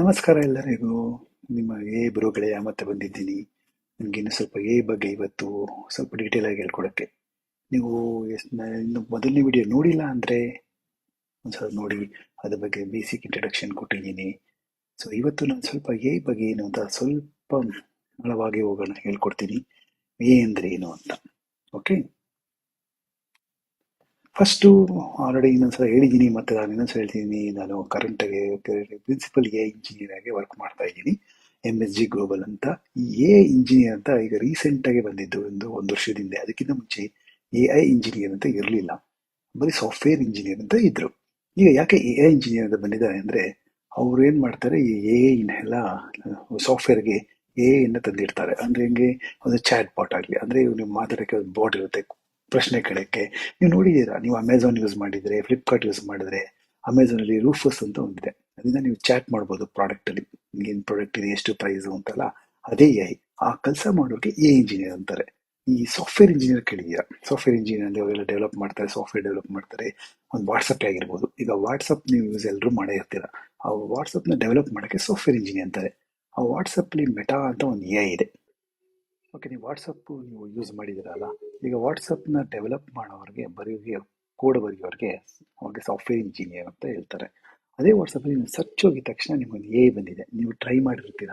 ನಮಸ್ಕಾರ ಎಲ್ಲರಿಗೂ. ನಿಮ್ಮ ಎ ಬ್ರೋಗಳೇ ಮತ್ತೆ ಬಂದಿದ್ದೀನಿ. ನಿಮ್ಗೆ ಇನ್ನು ಸ್ವಲ್ಪ ಎ ಬಗ್ಗೆ ಇವತ್ತು ಸ್ವಲ್ಪ ಡೀಟೇಲ್ ಆಗಿ ಹೇಳ್ಕೊಡಕ್ಕೆ. ನೀವು ಇನ್ನು ಮೊದಲನೇ ವಿಡಿಯೋ ನೋಡಿಲ್ಲ ಅಂದರೆ ಒಂದ್ಸಲ ನೋಡಿ. ಅದ್ರ ಬಗ್ಗೆ ಬೇಸಿಕ್ ಇಂಟ್ರಡಕ್ಷನ್ ಕೊಟ್ಟಿದ್ದೀನಿ. ಸೊ ಇವತ್ತು ನಾನು ಸ್ವಲ್ಪ ಎ ಬಗ್ಗೆ ಏನು ಅಂತ ಸ್ವಲ್ಪ ಆಳವಾಗಿ ಹೋಗೋಣ, ಹೇಳ್ಕೊಡ್ತೀನಿ. ಎ ಅಂದರೆ ಏನು ಅಂತ. ಓಕೆ ಫಸ್ಟು ಆಲ್ರೆಡಿ ಇನ್ನೊಂದ್ಸಲ ಹೇಳಿದ್ದೀನಿ, ಮತ್ತೆ ನಾನು ಇನ್ನೊಂದ್ಸಲ ಹೇಳ್ತೀನಿ ನಾನು ಕರೆಂಟಾಗಿ ಪ್ರಿನ್ಸಿಪಲ್ ಎ ಇಂಜಿನಿಯರ್ ಆಗಿ ವರ್ಕ್ ಮಾಡ್ತಾ ಇದ್ದೀನಿ ಎಂ ಎಸ್ ಜಿ ಗ್ಲೋಬಲ್ ಅಂತ. ಈ ಎ ಇಂಜಿನಿಯರ್ ಅಂತ ಈಗ ರೀಸೆಂಟಾಗಿ ಬಂದಿದ್ದು ಒಂದು ಒಂದು ವರ್ಷದಿಂದ. ಅದಕ್ಕಿಂತ ಮುಂಚೆ ಎ ಐ ಇಂಜಿನಿಯರ್ ಅಂತ ಇರಲಿಲ್ಲ. ಬರೀ ಸಾಫ್ಟ್ವೇರ್ ಇಂಜಿನಿಯರ್ ಅಂತ ಇದ್ರು. ಈಗ ಯಾಕೆ ಎ ಐ ಇಂಜಿನಿಯರ್ ಅಂತ ಬಂದಿದ್ದಾರೆ ಅಂದರೆ, ಅವ್ರು ಏನು ಮಾಡ್ತಾರೆ, ಈ ಎ ಎಲ್ಲ ಸಾಫ್ಟ್ವೇರ್ಗೆ ಎ ಐನ ತಂದಿಡ್ತಾರೆ. ಅಂದರೆ ಹೆಂಗೆ? ಒಂದು ಚಾಟ್ ಬಾಟ್ ಆಗಲಿ. ಅಂದರೆ ನೀವು ಮಾತಾಡೋಕ್ಕೆ ಒಂದು ಬಾಟ್ ಇರುತ್ತೆ. ಪ್ರಶ್ನೆ ಕೇಳೋಕ್ಕೆ. ನೀವು ನೋಡಿದ್ದೀರಾ, ನೀವು ಅಮೆಝಾನ್ ಯೂಸ್ ಮಾಡಿದರೆ ಫ್ಲಿಪ್ಕಾರ್ಟ್ ಯೂಸ್ ಮಾಡಿದ್ರೆ ಅಮೆಝಾನಲ್ಲಿ ರೂಫಸ್ ಅಂತ ಒಂದಿದೆ. ಅದರಿಂದ ನೀವು ಚಾಟ್ ಮಾಡ್ಬೋದು ಪ್ರಾಡಕ್ಟಲ್ಲಿ ಏನು ಪ್ರಾಡಕ್ಟ್ ಇದೆ, ಎಷ್ಟು ಪ್ರೈಸು ಅಂತಲ್ಲ ಅದೇ ಐ ಆ ಕೆಲಸ ಮಾಡೋರಿಗೆ ಎ ಇಂಜಿನಿಯರ್ ಅಂತಾರೆ. ಈ ಸಾಫ್ಟ್ವೇರ್ ಇಂಜಿನಿಯರ್ ಕೇಳಿದೀರಾ ಸಾಫ್ಟ್ವೇರ್ ಇಂಜಿನಿಯರ್ ಅಂದರೆ ಅವರೆಲ್ಲ ಡೆವಲಪ್ ಮಾಡ್ತಾರೆ ಸಾಫ್ಟ್ವೇರ್ ಡೆವಲಪ್ ಮಾಡ್ತಾರೆ. ಒಂದು ವಾಟ್ಸಪ್ ಆಗಿರ್ಬೋದು. ಈಗ ವಾಟ್ಸಪ್ ನೀವು ಯೂಸ್ ಎಲ್ಲರೂ ಮಾಡೇ ಇರ್ತೀರ? ಆ ವಾಟ್ಸಪ್ನ ಡೆವಲಪ್ ಮಾಡೋಕ್ಕೆ ಸಾಫ್ಟ್ವೇರ್ ಇಂಜಿನಿಯರ್ ಅಂತಾರೆ. ಆ ವಾಟ್ಸಪ್ಪಲ್ಲಿ ಮೆಟಾ ಅಂತ ಒಂದು ಎ ಇದೆ. ಓಕೆ ನೀವು ವಾಟ್ಸಪ್ಪು ನೀವು ಯೂಸ್ ಮಾಡಿದ್ದೀರಲ್ಲ, ಈಗ ವಾಟ್ಸಪ್ನ ಡೆವಲಪ್ ಮಾಡೋವ್ರಿಗೆ ಬರೆಯೋರಿಗೆ ಕೋಡ್ ಬರೆಯೋರಿಗೆ ಅವ್ರಿಗೆ ಸಾಫ್ಟ್ವೇರ್ ಇಂಜಿನಿಯರ್ ಅಂತ ಹೇಳ್ತಾರೆ. ಅದೇ ವಾಟ್ಸಪ್ಪಲ್ಲಿ ನೀವು ಸರ್ಚ್ ಹೋಗಿದ ತಕ್ಷಣ ನಿಮಗೊಂದು ಎ ಬಂದಿದೆ. ನೀವು ಟ್ರೈ ಮಾಡಿರ್ತೀರ?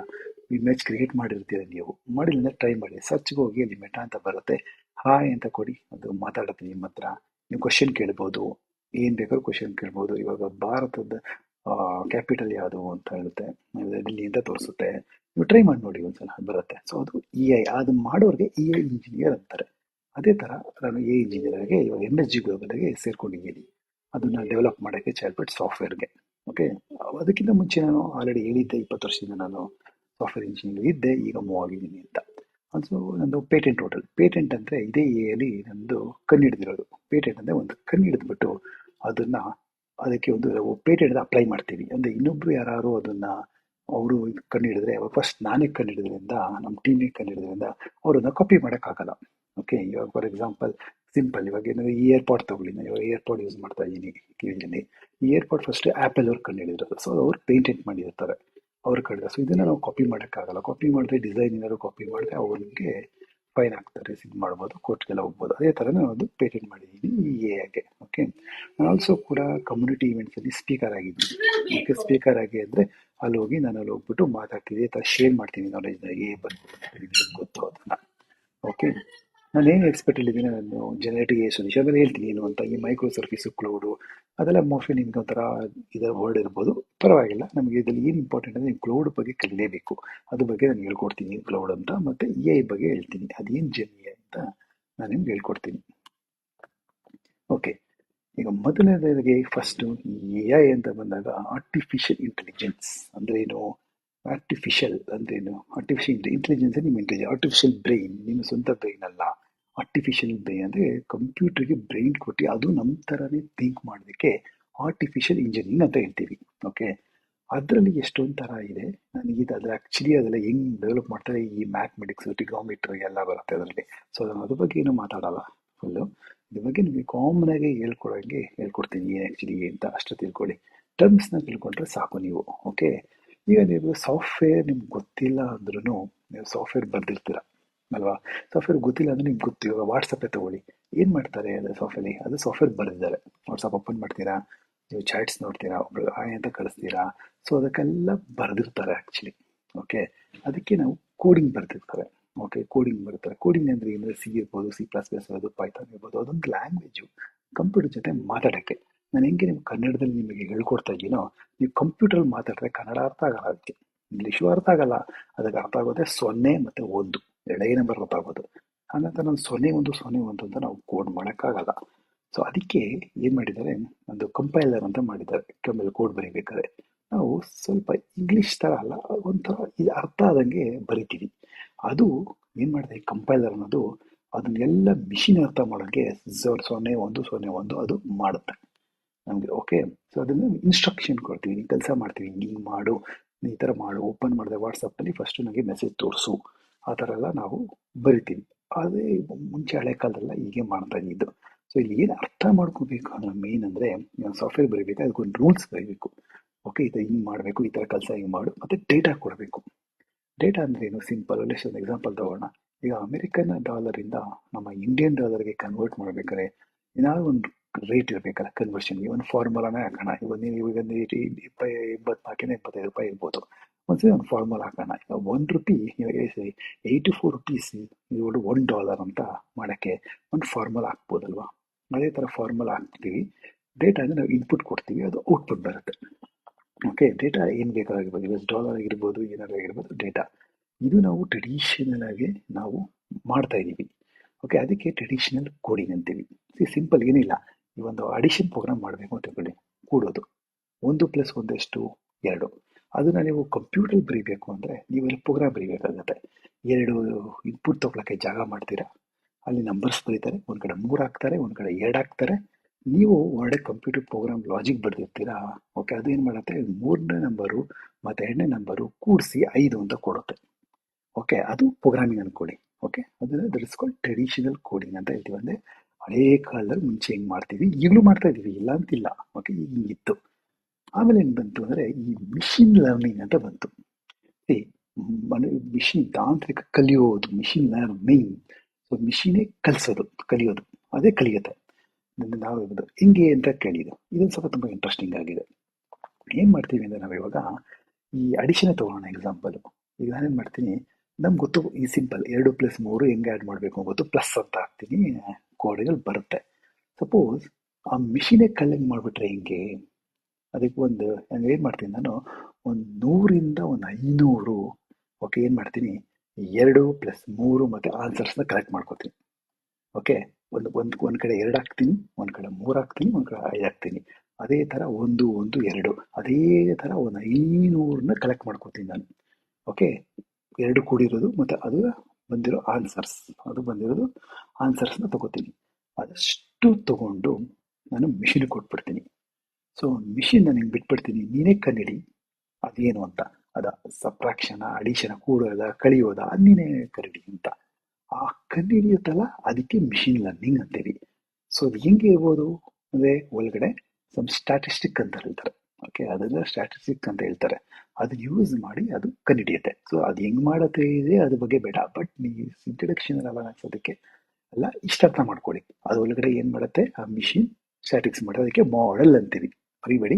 ಇಮೇಜ್ ಕ್ರಿಯೇಟ್ ಮಾಡಿರ್ತೀರ ನೀವು? ಮಾಡಿಲ್ಲ ಟ್ರೈ ಮಾಡಿ. ಸರ್ಚ್ಗೆ ಹೋಗಿ ಅಲ್ಲಿ ಮೆಟಾ ಅಂತ ಬರುತ್ತೆ. ಹಾಯ್ ಅಂತ ಕೊಡಿ. ಅದು ಮಾತಾಡುತ್ತೆ ನಿಮ್ಮ ಹತ್ರ. ನೀವು ಕ್ವಶನ್ ಕೇಳ್ಬೋದು. ಏನು ಬೇಕಾದ್ರೂ ಕ್ವಶನ್ ಕೇಳ್ಬೋದು. ಇವಾಗ ಭಾರತದ ಕ್ಯಾಪಿಟಲ್ ಯಾವುದು ಅಂತ ಹೇಳುತ್ತೆ ಡೆಲ್ಲಿ ಅಂತ ತೋರಿಸುತ್ತೆ. ನೀವು ಟ್ರೈ ಮಾಡಿ ನೋಡಿ ಒಂದ್ಸಲ ಬರುತ್ತೆ. ಸೊ ಅದು ಇ ಐ ಅದು ಮಾಡೋರಿಗೆ ಇ ಐ ಇಂಜಿನಿಯರ್ ಅಂತಾರೆ. ಅದೇ ಥರ ನಾನು ಎ ಇಂಜಿನಿಯರ್ಗೆ ಇವಾಗ ಎಂ ಎಸ್ ಜಿ ಗ್ಲೋಬಲ್ಗೆ ಸೇರ್ಕೊಂಡಿದ್ದೀನಿ. ಅದನ್ನು ಡೆವಲಪ್ ಮಾಡೋಕ್ಕೆ ಚಾಟ್ಬಿಟ್ ಸಾಫ್ಟ್ವೇರ್ಗೆ ಓಕೆ ಅದಕ್ಕಿಂತ ಮುಂಚೆ ನಾನು ಆಲ್ರೆಡಿ ಹೇಳಿದ್ದೆ ಇಪ್ಪತ್ತು ವರ್ಷದಿಂದ ನಾನು ಸಾಫ್ಟ್ವೇರ್ ಇಂಜಿನಿಯರ್ ಇದ್ದೆ ಈಗ ಮೂವ್ ಆಗಿದ್ದೀನಿ ಅಂತ. ಅದು ನಂದು ಪೇಟೆಂಟ್ ಹೋಟೆಲ್ ಪೇಟೆಂಟ್ ಅಂದರೆ ಇದೇ ಎಲ್ಲಿ ನಂದು ಕಣ್ಣು ಹಿಡಿದಿರೋದು. ಪೇಟೆಂಟ್ ಅಂದರೆ ಒಂದು ಕಣ್ಣು ಹಿಡಿದ್ಬಿಟ್ಟು ಅದನ್ನು ಅದಕ್ಕೆ ಒಂದು ಪೇಟೆಂಟ್ ಅಪ್ಲೈ ಮಾಡ್ತೀವಿ. ಅಂದರೆ ಇನ್ನೊಬ್ರು ಯಾರು ಅದನ್ನು ಅವರು ಕಂಡು ಹಿಡಿದ್ರೆ ಫಸ್ಟ್ ನಾನೇ ಕಂಡು ಹಿಡಿದ್ರಿಂದ ನಮ್ಮ ಟೀಮಿಗೆ ಕಂಡು ಹಿಡಿದ್ರಿಂದ ಅವರನ್ನ ಕಾಪಿ ಮಾಡೋಕ್ಕಾಗಲ್ಲ. ಓಕೆ ಇವಾಗ ಫಾರ್ ಎಕ್ಸಾಂಪಲ್ ಸಿಂಪಲ್ ಇವಾಗ ಏನಾದ್ರು ಈ ಏರ್ಪಾಡ್ ತೊಗೊಳ್ಳಿ, ನಾನು ಇವಾಗ ಏರ್ಪಾಡ್ ಯೂಸ್ ಮಾಡ್ತಾ ಇದ್ದೀನಿ ಕಿವಿಯಲ್ಲಿ ಈ ಏರ್ಪಾಡ್ ಫಸ್ಟ್ ಆ್ಯಪಲ್ ಅವ್ರು ಕಂಡು ಸೊ ಅವ್ರು ಪೇಂಟೆಂಟ್ ಮಾಡಿರ್ತಾರೆ. ಅವ್ರು ಕಂಡಿದ್ದಾರೆ ಸೊ ಇದನ್ನು ನಾವು ಕಾಪಿ ಮಾಡೋಕ್ಕಾಗಲ್ಲ. ಕಾಪಿ ಮಾಡಿದ್ರೆ ಡಿಸೈನ್ ಏನಾದ್ರು ಕಾಪಿ ಮಾಡಿದ್ರೆ ಅವ್ರಿಗೆ ಫೈನ್ ಹಾಕ್ತಾರೆ, ಇದು ಮಾಡ್ಬೋದು, ಕೋರ್ಟ್ಗೆಲ್ಲ ಹೋಗ್ಬೋದು. ಅದೇ ಥರ ಒಂದು ಪೇಟೆಂಟ್ ಮಾಡಿದ್ದೀನಿ ಈ ಎಗೆ ಓಕೆ ನಾನು ಆಲ್ಸೋ ಕೂಡ ಕಮ್ಯುನಿಟಿ ಇವೆಂಟ್ಸಲ್ಲಿ ಸ್ಪೀಕರ್ ಆಗಿದ್ದೀನಿ. ಓಕೆ ಸ್ಪೀಕರ್ ಆಗಿ ಅಂದರೆ ಅಲ್ಲಿ ಹೋಗಿ ನಾನು ಅಲ್ಲಿ ಹೋಗ್ಬಿಟ್ಟು ಮಾತಾಡ್ತೀನಿ ಈ ಥರ ಶೇರ್ ಮಾಡ್ತೀನಿ ನಾಲೆಜ್ನ ಏ ಬಂದು ಗೊತ್ತು ಅದನ್ನು ಓಕೆ ನಾನು ಏನು ಎಕ್ಸ್ಪೆಕ್ಟ್ ಇಲ್ಲಿದ್ದೀನಿ ನಾನು ಜನರೇಟಿವ್ ಎ ಸೊಲ್ಯೂಷನ್ ಹೇಳ್ತೀನಿ. ಏನು ಅಂತ ಈ ಮೈಕ್ರೋ ಸರ್ವಿಸು ಕ್ಲೌಡು ಅದೆಲ್ಲ ಮೋಸ್ಟ್ಲಿ ನಿಮ್ಗೆ ಒಂಥರ ಇದರ ವರ್ಡ್ ಇರ್ಬೋದು. ಪರವಾಗಿಲ್ಲ, ನಮಗೆ ಇದರಲ್ಲಿ ಏನು ಇಂಪಾರ್ಟೆಂಟ್ ಅಂದರೆ ಕ್ಲೌಡ್ ಬಗ್ಗೆ ಕಲಿಯಲೇಬೇಕು. ಅದ್ರ ಬಗ್ಗೆ ನಾನು ಹೇಳ್ಕೊಡ್ತೀನಿ ಕ್ಲೌಡ್ ಅಂತ ಮತ್ತು ಇ ಐ ಬಗ್ಗೆ ಹೇಳ್ತೀನಿ. ಅದೇನು ಜರ್ನಿ ಅಂತ ನಾನು ನಿಮ್ಗೆ ಹೇಳ್ಕೊಡ್ತೀನಿ. ಓಕೆ ಈಗ ಮೊದಲನೇದಾಗಿ ಫಸ್ಟು ಎ ಐ ಅಂತ ಬಂದಾಗ ಆರ್ಟಿಫಿಷಿಯಲ್ ಇಂಟೆಲಿಜೆನ್ಸ್ ಅಂದರೆ ಏನು ಆರ್ಟಿಫಿಷಿಯಲ್ ಅಂದ್ರೇನು ಆರ್ಟಿಫಿಷಿಯಲ್ ಇಂಟೆಲಿಜೆನ್ಸ್ ನಿಮ್ಮ ಇಂಟೆಲಿಜೆನ್ಸ್ ಆರ್ಟಿಫಿಷಿಯಲ್ ಬ್ರೈನ್ ನಿಮ್ಮ ಸ್ವಂತ ಬ್ರೈನ್ ಅಲ್ಲ. ಆರ್ಟಿಫಿಷಿಯಲ್ ಬ್ರೈನ್ ಅಂದರೆ ಕಂಪ್ಯೂಟರ್ಗೆ ಬ್ರೈನ್ ಕೊಟ್ಟು ಅದು ನಮ್ಮ ಥರನೇ ಥಿಂಕ್ ಮಾಡೋದಕ್ಕೆ ಆರ್ಟಿಫಿಷಿಯಲ್ ಇಂಜಿನಿಯರಿಂಗ್ ಅಂತ ಹೇಳ್ತೀವಿ. ಓಕೆ ಅದರಲ್ಲಿ ಎಷ್ಟೊಂದು ಥರ ಇದೆ. ನನಗೆ ಇದು ಅದರ ಆ್ಯಕ್ಚುಲಿ ಅದೆಲ್ಲ ಹೆಂಗೆ ಡೆವಲಪ್ ಮಾಡ್ತಾರೆ ಈ ಮ್ಯಾಥಮೆಟಿಕ್ಸ್ ಟಿಗ್ರಾಮಿಟ್ರ್ ಎಲ್ಲ ಬರುತ್ತೆ ಅದರಲ್ಲಿ. ಸೊ ನಾನು ಅದ್ರ ಬಗ್ಗೆ ಏನು ಮಾತಾಡಲ್ಲ ಫುಲ್ಲು ಇದ್ರ ಬಗ್ಗೆ ನಿಮಗೆ ಕಾಮನ್ ಆಗಿ ಹೇಳ್ಕೊಡೋಂಗೆ ಹೇಳ್ಕೊಡ್ತೀನಿ ಏನು ಆ್ಯಕ್ಚುಲಿ ಅಂತ ಅಷ್ಟು ತಿಳ್ಕೊಳ್ಳಿ. ಟರ್ಮ್ಸ್ನ ತಿಳ್ಕೊಂಡ್ರೆ ಸಾಕು ನೀವು. ಓಕೆ ಈಗ ನೀವು ಸಾಫ್ಟ್ವೇರ್ ನಿಮ್ಗೆ ಗೊತ್ತಿಲ್ಲ ಅಂದ್ರೂ ನೀವು ಸಾಫ್ಟ್ವೇರ್ ಬರೆದಿರ್ತೀರ. ಅಲ್ವಾ? ಸಾಫ್ಟ್ವೇರ್ ಗೊತ್ತಿಲ್ಲ ಅಂದರೆ ನಿಮ್ಗೆ ಗೊತ್ತು. ಇವಾಗ ವಾಟ್ಸಪ್ಪೇ ತಗೊಳ್ಳಿ. ಏನು ಮಾಡ್ತಾರೆ ಅದು ಸಾಫ್ಟ್ವೇರ್ಲಿ ಅದು ಸಾಫ್ಟ್ವೇರ್ ಬರೆದಿದ್ದಾರೆ. ವಾಟ್ಸಪ್ ಓಪನ್ ಮಾಡ್ತೀರಾ? ನೀವು ಚಾಟ್ಸ್ ನೋಡ್ತೀರಾ? ಒಬ್ರು ಹಾಯ್ ಅಂತ ಕಳಿಸ್ತೀರಾ? ಸೊ ಅದಕ್ಕೆಲ್ಲ ಬರೆದಿರ್ತಾರೆ ಆ್ಯಕ್ಚುಲಿ ಓಕೆ ಅದಕ್ಕೆ ನಾವು ಕೋಡಿಂಗ್ ಬರೆದಿರ್ತಾರೆ. ಓಕೆ ಕೋಡಿಂಗ್ ಬರ್ತಾರೆ. ಕೋಡಿಂಗ್ ಅಂದರೆ ಏನಂದರೆ ಸಿ ಇರ್ಬೋದು ಸಿ ಪ್ಲಸ್ ಪ್ಲಸ್ ಇರ್ಬೋದು ಪೈಥಾನ್ ಇರ್ಬೋದು, ಅದೊಂದು ಲ್ಯಾಂಗ್ವೇಜು ಕಂಪ್ಯೂಟರ್ ಜೊತೆ ಮಾತಾಡೋಕ್ಕೆ. ನಾನು ಹೆಂಗೆ ನಿಮ್ಮ ಕನ್ನಡದಲ್ಲಿ ನಿಮಗೆ ಹೇಳ್ಕೊಡ್ತಾ ಇದ್ದೀನೋ, ನೀವು ಕಂಪ್ಯೂಟರಲ್ಲಿ ಮಾತಾಡಿದ್ರೆ ಕನ್ನಡ ಅರ್ಥ ಆಗಲ್ಲ ಅದಕ್ಕೆ. ಇಂಗ್ಲೀಷು ಅರ್ಥ ಆಗಲ್ಲ. ಅದಕ್ಕೆ ಅರ್ಥ ಆಗೋದೇ ಸೊನ್ನೆ ಮತ್ತು ಒಂದು. ಎರಡೇ ನಂಬರ್ ಗೊತ್ತಾಗೋದು ಹಾಗಂತ ನಾನು ಸೊನ್ನೆ ಒಂದು ಸೊನ್ನೆ ಒಂದು ಅಂತ ನಾವು ಕೋಡ್ ಮಾಡೋಕ್ಕಾಗಲ್ಲ. ಸೊ ಅದಕ್ಕೆ ಏನು ಮಾಡಿದ್ದಾರೆ? ಒಂದು ಕಂಪೈಲರ್ ಅಂತ ಮಾಡಿದ್ದಾರೆ. ಕೆಮ್ಮಲ್ಲಿ ಕೋಡ್ ಬರೀಬೇಕಾದ್ರೆ. ನಾವು ಸ್ವಲ್ಪ ಇಂಗ್ಲೀಷ್ ಥರ ಅಲ್ಲ, ಒಂಥರ ಇದು ಅರ್ಥ ಆದಂಗೆ ಬರಿತೀವಿ. ಅದು ಏನು ಮಾಡಿದೆ? ಕಂಪೈಲರ್ ಅನ್ನೋದು ಅದನ್ನೆಲ್ಲ ಮಿಷಿನ್ ಅರ್ಥ ಮಾಡೋಕ್ಕೆ ಸೊನ್ನೆ ಒಂದು ಸೊನ್ನೆ ಒಂದು ಅದು ಮಾಡುತ್ತೆ. ನಮಗೆ ಓಕೆ ಸೊ ಅದನ್ನು ಇನ್ಸ್ಟ್ರಕ್ಷನ್ ಕೊಡ್ತೀವಿ. ಕೆಲಸ ಮಾಡ್ತೀವಿ. ಹಿಂಗೆ ಹಿಂಗೆ ಮಾಡು ಈ ಥರ ಮಾಡು. ಓಪನ್ ಮಾಡಿದೆ ವಾಟ್ಸಪ್ಪಲ್ಲಿ ಫಸ್ಟು ನನಗೆ ಮೆಸೇಜ್ ತೋರಿಸು. ಆ ಥರ ಎಲ್ಲ ನಾವು ಬರಿತೀವಿ. ಅದೇ ಮುಂಚೆ ಹಳೆ ಕಾಲದಲ್ಲ ಹೀಗೆ ಮಾಡ್ತಾ ಇದ್ದಿದ್ದು. ಸೊ ಇಲ್ಲಿ ಏನು ಅರ್ಥ ಮಾಡ್ಕೋಬೇಕು ಅನ್ನೋ ಮೇನ್ ಅಂದರೆ ಸಾಫ್ಟ್ವೇರ್ ಬರೀಬೇಕು ಅದಕ್ಕೊಂದು ರೂಲ್ಸ್ ಬರೀಬೇಕು. ಓಕೆ ಇದು ಹಿಂಗೆ ಮಾಡಬೇಕು, ಈ ಥರ ಕೆಲಸ ಹಿಂಗೆ ಮಾಡು, ಮತ್ತು ಡೇಟಾ ಕೊಡಬೇಕು. ಡೇಟಾ ಅಂದರೆ ಏನು? ಸಿಂಪಲ್ ಅಲ್ಲಿ ಒಂದು ಎಕ್ಸಾಂಪಲ್ ತಗೋಣ. ಈಗ ಅಮೆರಿಕನ್ ಡಾಲರಿಂದ ನಮ್ಮ ಇಂಡಿಯನ್ ಡಾಲರ್ಗೆ ಕನ್ವರ್ಟ್ ಮಾಡಬೇಕಾದ್ರೆ, ಏನಾದ್ರು ಒಂದು ರೇಟ್ ಇರಬೇಕಲ್ಲ ಕನ್ವರ್ಷನ್ಗೆ ಒಂದು ಫಾರ್ಮುಲಾನೇ ಹಾಕೋಣ. ಇವಾಗ ನೀವು ಒಂದು ಇಪ್ಪ ಇಪ್ಪತ್ನಾಲ್ಕಿನ ಇಪ್ಪತ್ತೈದು ರೂಪಾಯಿ ಇರ್ಬೋದು. ಒಂದ್ಸರಿ ಒಂದು ಫಾರ್ಮುಲಾ ಹಾಕೋಣ. ಈಗ one rupee eighty four rupees ಇವಾಗ ಒನ್ ಡಾಲರ್ ಅಂತ ಮಾಡೋಕ್ಕೆ ಒಂದು ಫಾರ್ಮುಲಾ ಹಾಕ್ಬೋದಲ್ವಾ? ಅದೇ ಥರ ಫಾರ್ಮುಲಾ ಹಾಕ್ತೀವಿ. ಡೇಟಾನ ನಾವು ಇನ್ಪುಟ್ ಕೊಡ್ತೀವಿ, ಅದು ಔಟ್ಪುಟ್ ಬರುತ್ತೆ. ಓಕೆ ಡೇಟಾ ಏನು ಬೇಕಾಗಿರ್ಬೋದು? ಯು ಡಾಲರ್ ಆಗಿರ್ಬೋದು, ಏನಾದ್ರು ಆಗಿರ್ಬೋದು ಡೇಟಾ ಇದು ನಾವು ಟ್ರೆಡಿಷನಲ್ ಆಗಿ ನಾವು ಮಾಡ್ತಾ ಇದ್ದೀವಿ ಓಕೆ ಅದಕ್ಕೆ ಟ್ರೆಡಿಷನಲ್ ಕೋಡಿಂಗ್ ಅಂತೀವಿ. ಸಿಂಪಲ್ ಏನಿಲ್ಲ. ಈ ಒಂದು ಅಡಿಷನ್ ಪ್ರೋಗ್ರಾಮ್ ಮಾಡಬೇಕು ಅಂತ ತಿಳ್ಕೊಳ್ಳಿ. ಕೂಡೋದು. ಒಂದು ಪ್ಲಸ್ ಒಂದು ಎಷ್ಟು? ಎರಡು. ಅದನ್ನು ನೀವು ಕಂಪ್ಯೂಟರ್ ಬರೀಬೇಕು ಅಂದರೆ ನೀವೆಲ್ಲ ಪ್ರೋಗ್ರಾಮ್ ಬರೀಬೇಕಾಗತ್ತೆ. ಎರಡು ಇನ್ಪುಟ್ ತೊಗೊಳಕ್ಕೆ ಜಾಗ ಮಾಡ್ತೀರಾ, ಅಲ್ಲಿ ನಂಬರ್ಸ್ ಬರೀತಾರೆ, ಒಂದು ಕಡೆ ಮೂರು ಹಾಕ್ತಾರೆ, ಒಂದು ಕಡೆ ಎರಡು ಹಾಕ್ತಾರೆ. ನೀವು ಒಳ್ಳೆ ಕಂಪ್ಯೂಟರ್ ಪ್ರೋಗ್ರಾಮ್ ಲಾಜಿಕ್ ಬರೆದಿರ್ತೀರಾ ಓಕೆ ಅದು ಏನು ಮಾಡುತ್ತೆ, ಮೂರನೇ ನಂಬರು ಮತ್ತು ಎರಡನೇ ನಂಬರು ಕೂಡಿಸಿ ಐದು ಅಂತ ಕೊಡುತ್ತೆ. ಓಕೆ ಅದು ಪ್ರೋಗ್ರಾಮಿಂಗ್ ಅಂದ್ಕೊಳ್ಳಿ ಓಕೆ ಅದನ್ನು ದರ್ಸ್ಕೊಂಡು ಟ್ರೆಡಿಷನಲ್ ಕೋಡಿಂಗ್ ಅಂತ ಹೇಳ್ತೀವಿ. ಅಂದರೆ ಹಳೇ ಕಾಲದಲ್ಲಿ ಮುಂಚೆ ಹೆಂಗೆ ಮಾಡ್ತೀವಿ ಈಗಲೂ ಮಾಡ್ತಾ ಇದ್ದೀವಿ ಇಲ್ಲ ಅಂತಿಲ್ಲ ಓಕೆ ಈಗ ಹಿಂಗಿತ್ತು. ಆಮೇಲೆ ಏನು ಬಂತು ಅಂದರೆ ಈ ಮಿಷಿನ್ ಲರ್ನಿಂಗ್ ಅಂತ ಬಂತು. ಏ ಮಿಷಿನ್ ತಾಂತ್ರಿಕ ಕಲಿಯೋದು ಮಿಷಿನ್ ಲರ್ನಿಂಗ್ ಸೊ ಮಿಷಿನೇ ಕಲಿಸೋದು, ಕಲಿಯೋದು. ಅದೇ ಕಲಿಯುತ್ತೆ. ನಾವು ಇರೋದು ಹಿಂಗೆ ಅಂತ ಕೇಳಿದ್ದು. ಇದೊಂದು ಸ್ವಲ್ಪ ತುಂಬ ಇಂಟ್ರೆಸ್ಟಿಂಗ್ ಆಗಿದೆ. ಏನು ಮಾಡ್ತೀವಿ ಅಂದರೆ ನಾವು ಇವಾಗ ಈ ಅಡಿಷನ್ ತೊಗೊಳ್ಳೋಣ ಎಕ್ಸಾಂಪಲು ಈಗ ನಾನೇನು ಮಾಡ್ತೀನಿ, ನಮ್ಗೆ ಗೊತ್ತು, ಈ ಸಿಂಪಲ್ ಎರಡು ಪ್ಲಸ್ ಮೂರು ಹೆಂಗೆ ಆ್ಯಡ್ ಮಾಡಬೇಕು ಗೊತ್ತು? ಪ್ಲಸ್ ಅಂತ ಹಾಕ್ತೀನಿ ಕೋಡ್ಗಳು ಬರುತ್ತೆ. ಸಪೋಸ್ ಆ ಮಿಷಿನೇ ಕಲ್ಲಿಂಗ್ ಮಾಡಿಬಿಟ್ರೆ ಹೆಂಗೆ? ಅದಕ್ಕೆ ಒಂದು, ನಾನು ಏನು ಮಾಡ್ತೀನಿ ನಾನು ಒಂದು ನೂರಿಂದ ಒಂದು ಐನೂರು ಓಕೆ ಏನು ಮಾಡ್ತೀನಿ? ಎರಡು ಪ್ಲಸ್ ಮೂರು ಮತ್ತು ಆನ್ಸರ್ಸ್ನ ಕಲೆಕ್ಟ್ ಮಾಡ್ಕೋತೀನಿ. ಓಕೆ ಒಂದು ಒಂದು ಒಂದು ಕಡೆ ಎರಡು ಹಾಕ್ತೀನಿ, ಒಂದು ಕಡೆ ಮೂರು ಹಾಕ್ತೀನಿ, ಒಂದು ಕಡೆ ಐದು ಹಾಕ್ತೀನಿ. ಅದೇ ಥರ ಒಂದು ಒಂದು, ಎರಡು. ಅದೇ ಥರ ಒಂದು ಐನೂರನ್ನ ಕಲೆಕ್ಟ್ ಮಾಡ್ಕೋತೀನಿ ನಾನು. ಓಕೆ ಎರಡು ಕೂಡಿರೋದು ಮತ್ತು ಅದು ಬಂದಿರೋ ಆನ್ಸರ್ಸ್ ಅದು ಬಂದಿರೋದು ಆನ್ಸರ್ಸ್ನ ತಗೋತೀನಿ. ಅದಷ್ಟು ತಗೊಂಡು ನಾನು ಮಿಷಿನ್ ಕೊಟ್ಬಿಡ್ತೀನಿ. ಸೊ ಮಿಷಿನ್ ನಾನು ಹಿಂಗೆ ಬಿಟ್ಬಿಡ್ತೀನಿ, ನೀನೇ ಕಂಡಿಡಿ ಅದೇನು ಅಂತ, ಅದ ಸಪ್ರಾಕ್ಷನ ಅಡಿಷನ ಕೂಡೋದ, ಕಳಿಯೋದ, ಅದು ನೀನೇ ಕರಡಿ ಅಂತ. ಆ ಕಂಡಿಡಿಯುತ್ತಲ್ಲ ಅದಕ್ಕೆ ಮಿಷಿನ್ ಲರ್ನಿಂಗ್ ಅಂತೀವಿ. ಸೊ ಅದು ಹೆಂಗೆ ಇರ್ಬೋದು? ಅಂದರೆ ಒಳಗಡೆ ಸಮ್ ಸ್ಟ್ಯಾಟಿಸ್ಟಿಕ್ ಅಂತ ಹೇಳ್ತಾರೆ. ಓಕೆ ಅದನ್ನ ಸ್ಟ್ಯಾಟಿಸ್ಟಿಕ್ ಅಂತ ಹೇಳ್ತಾರೆ. ಅದನ್ನ ಯೂಸ್ ಮಾಡಿ ಅದು ಕಂಡಿಡಿಯುತ್ತೆ ಸೊ ಅದು ಹೆಂಗೆ ಮಾಡತ್ತೆ ಇದೆ, ಅದ್ರ ಬಗ್ಗೆ ಬೇಡ. ಬಟ್ ನೀವು ಇಂಟ್ರಡಕ್ಷನ್ ಎಲ್ಲ ಅನ್ಸೋದಕ್ಕೆ ಎಲ್ಲ ಇಷ್ಟ ಅರ್ಥ ಮಾಡ್ಕೊಳ್ಳಿ. ಅದು ಒಳಗಡೆ ಏನು ಮಾಡುತ್ತೆ? ಆ ಮಿಷಿನ್ ಸ್ಟ್ಯಾಟಿಕ್ಸ್ ಮಾಡೋದಕ್ಕೆ ಮಾಡೆಲ್ ಅಂತೀವಿ. ಬರಿಬೇಡಿ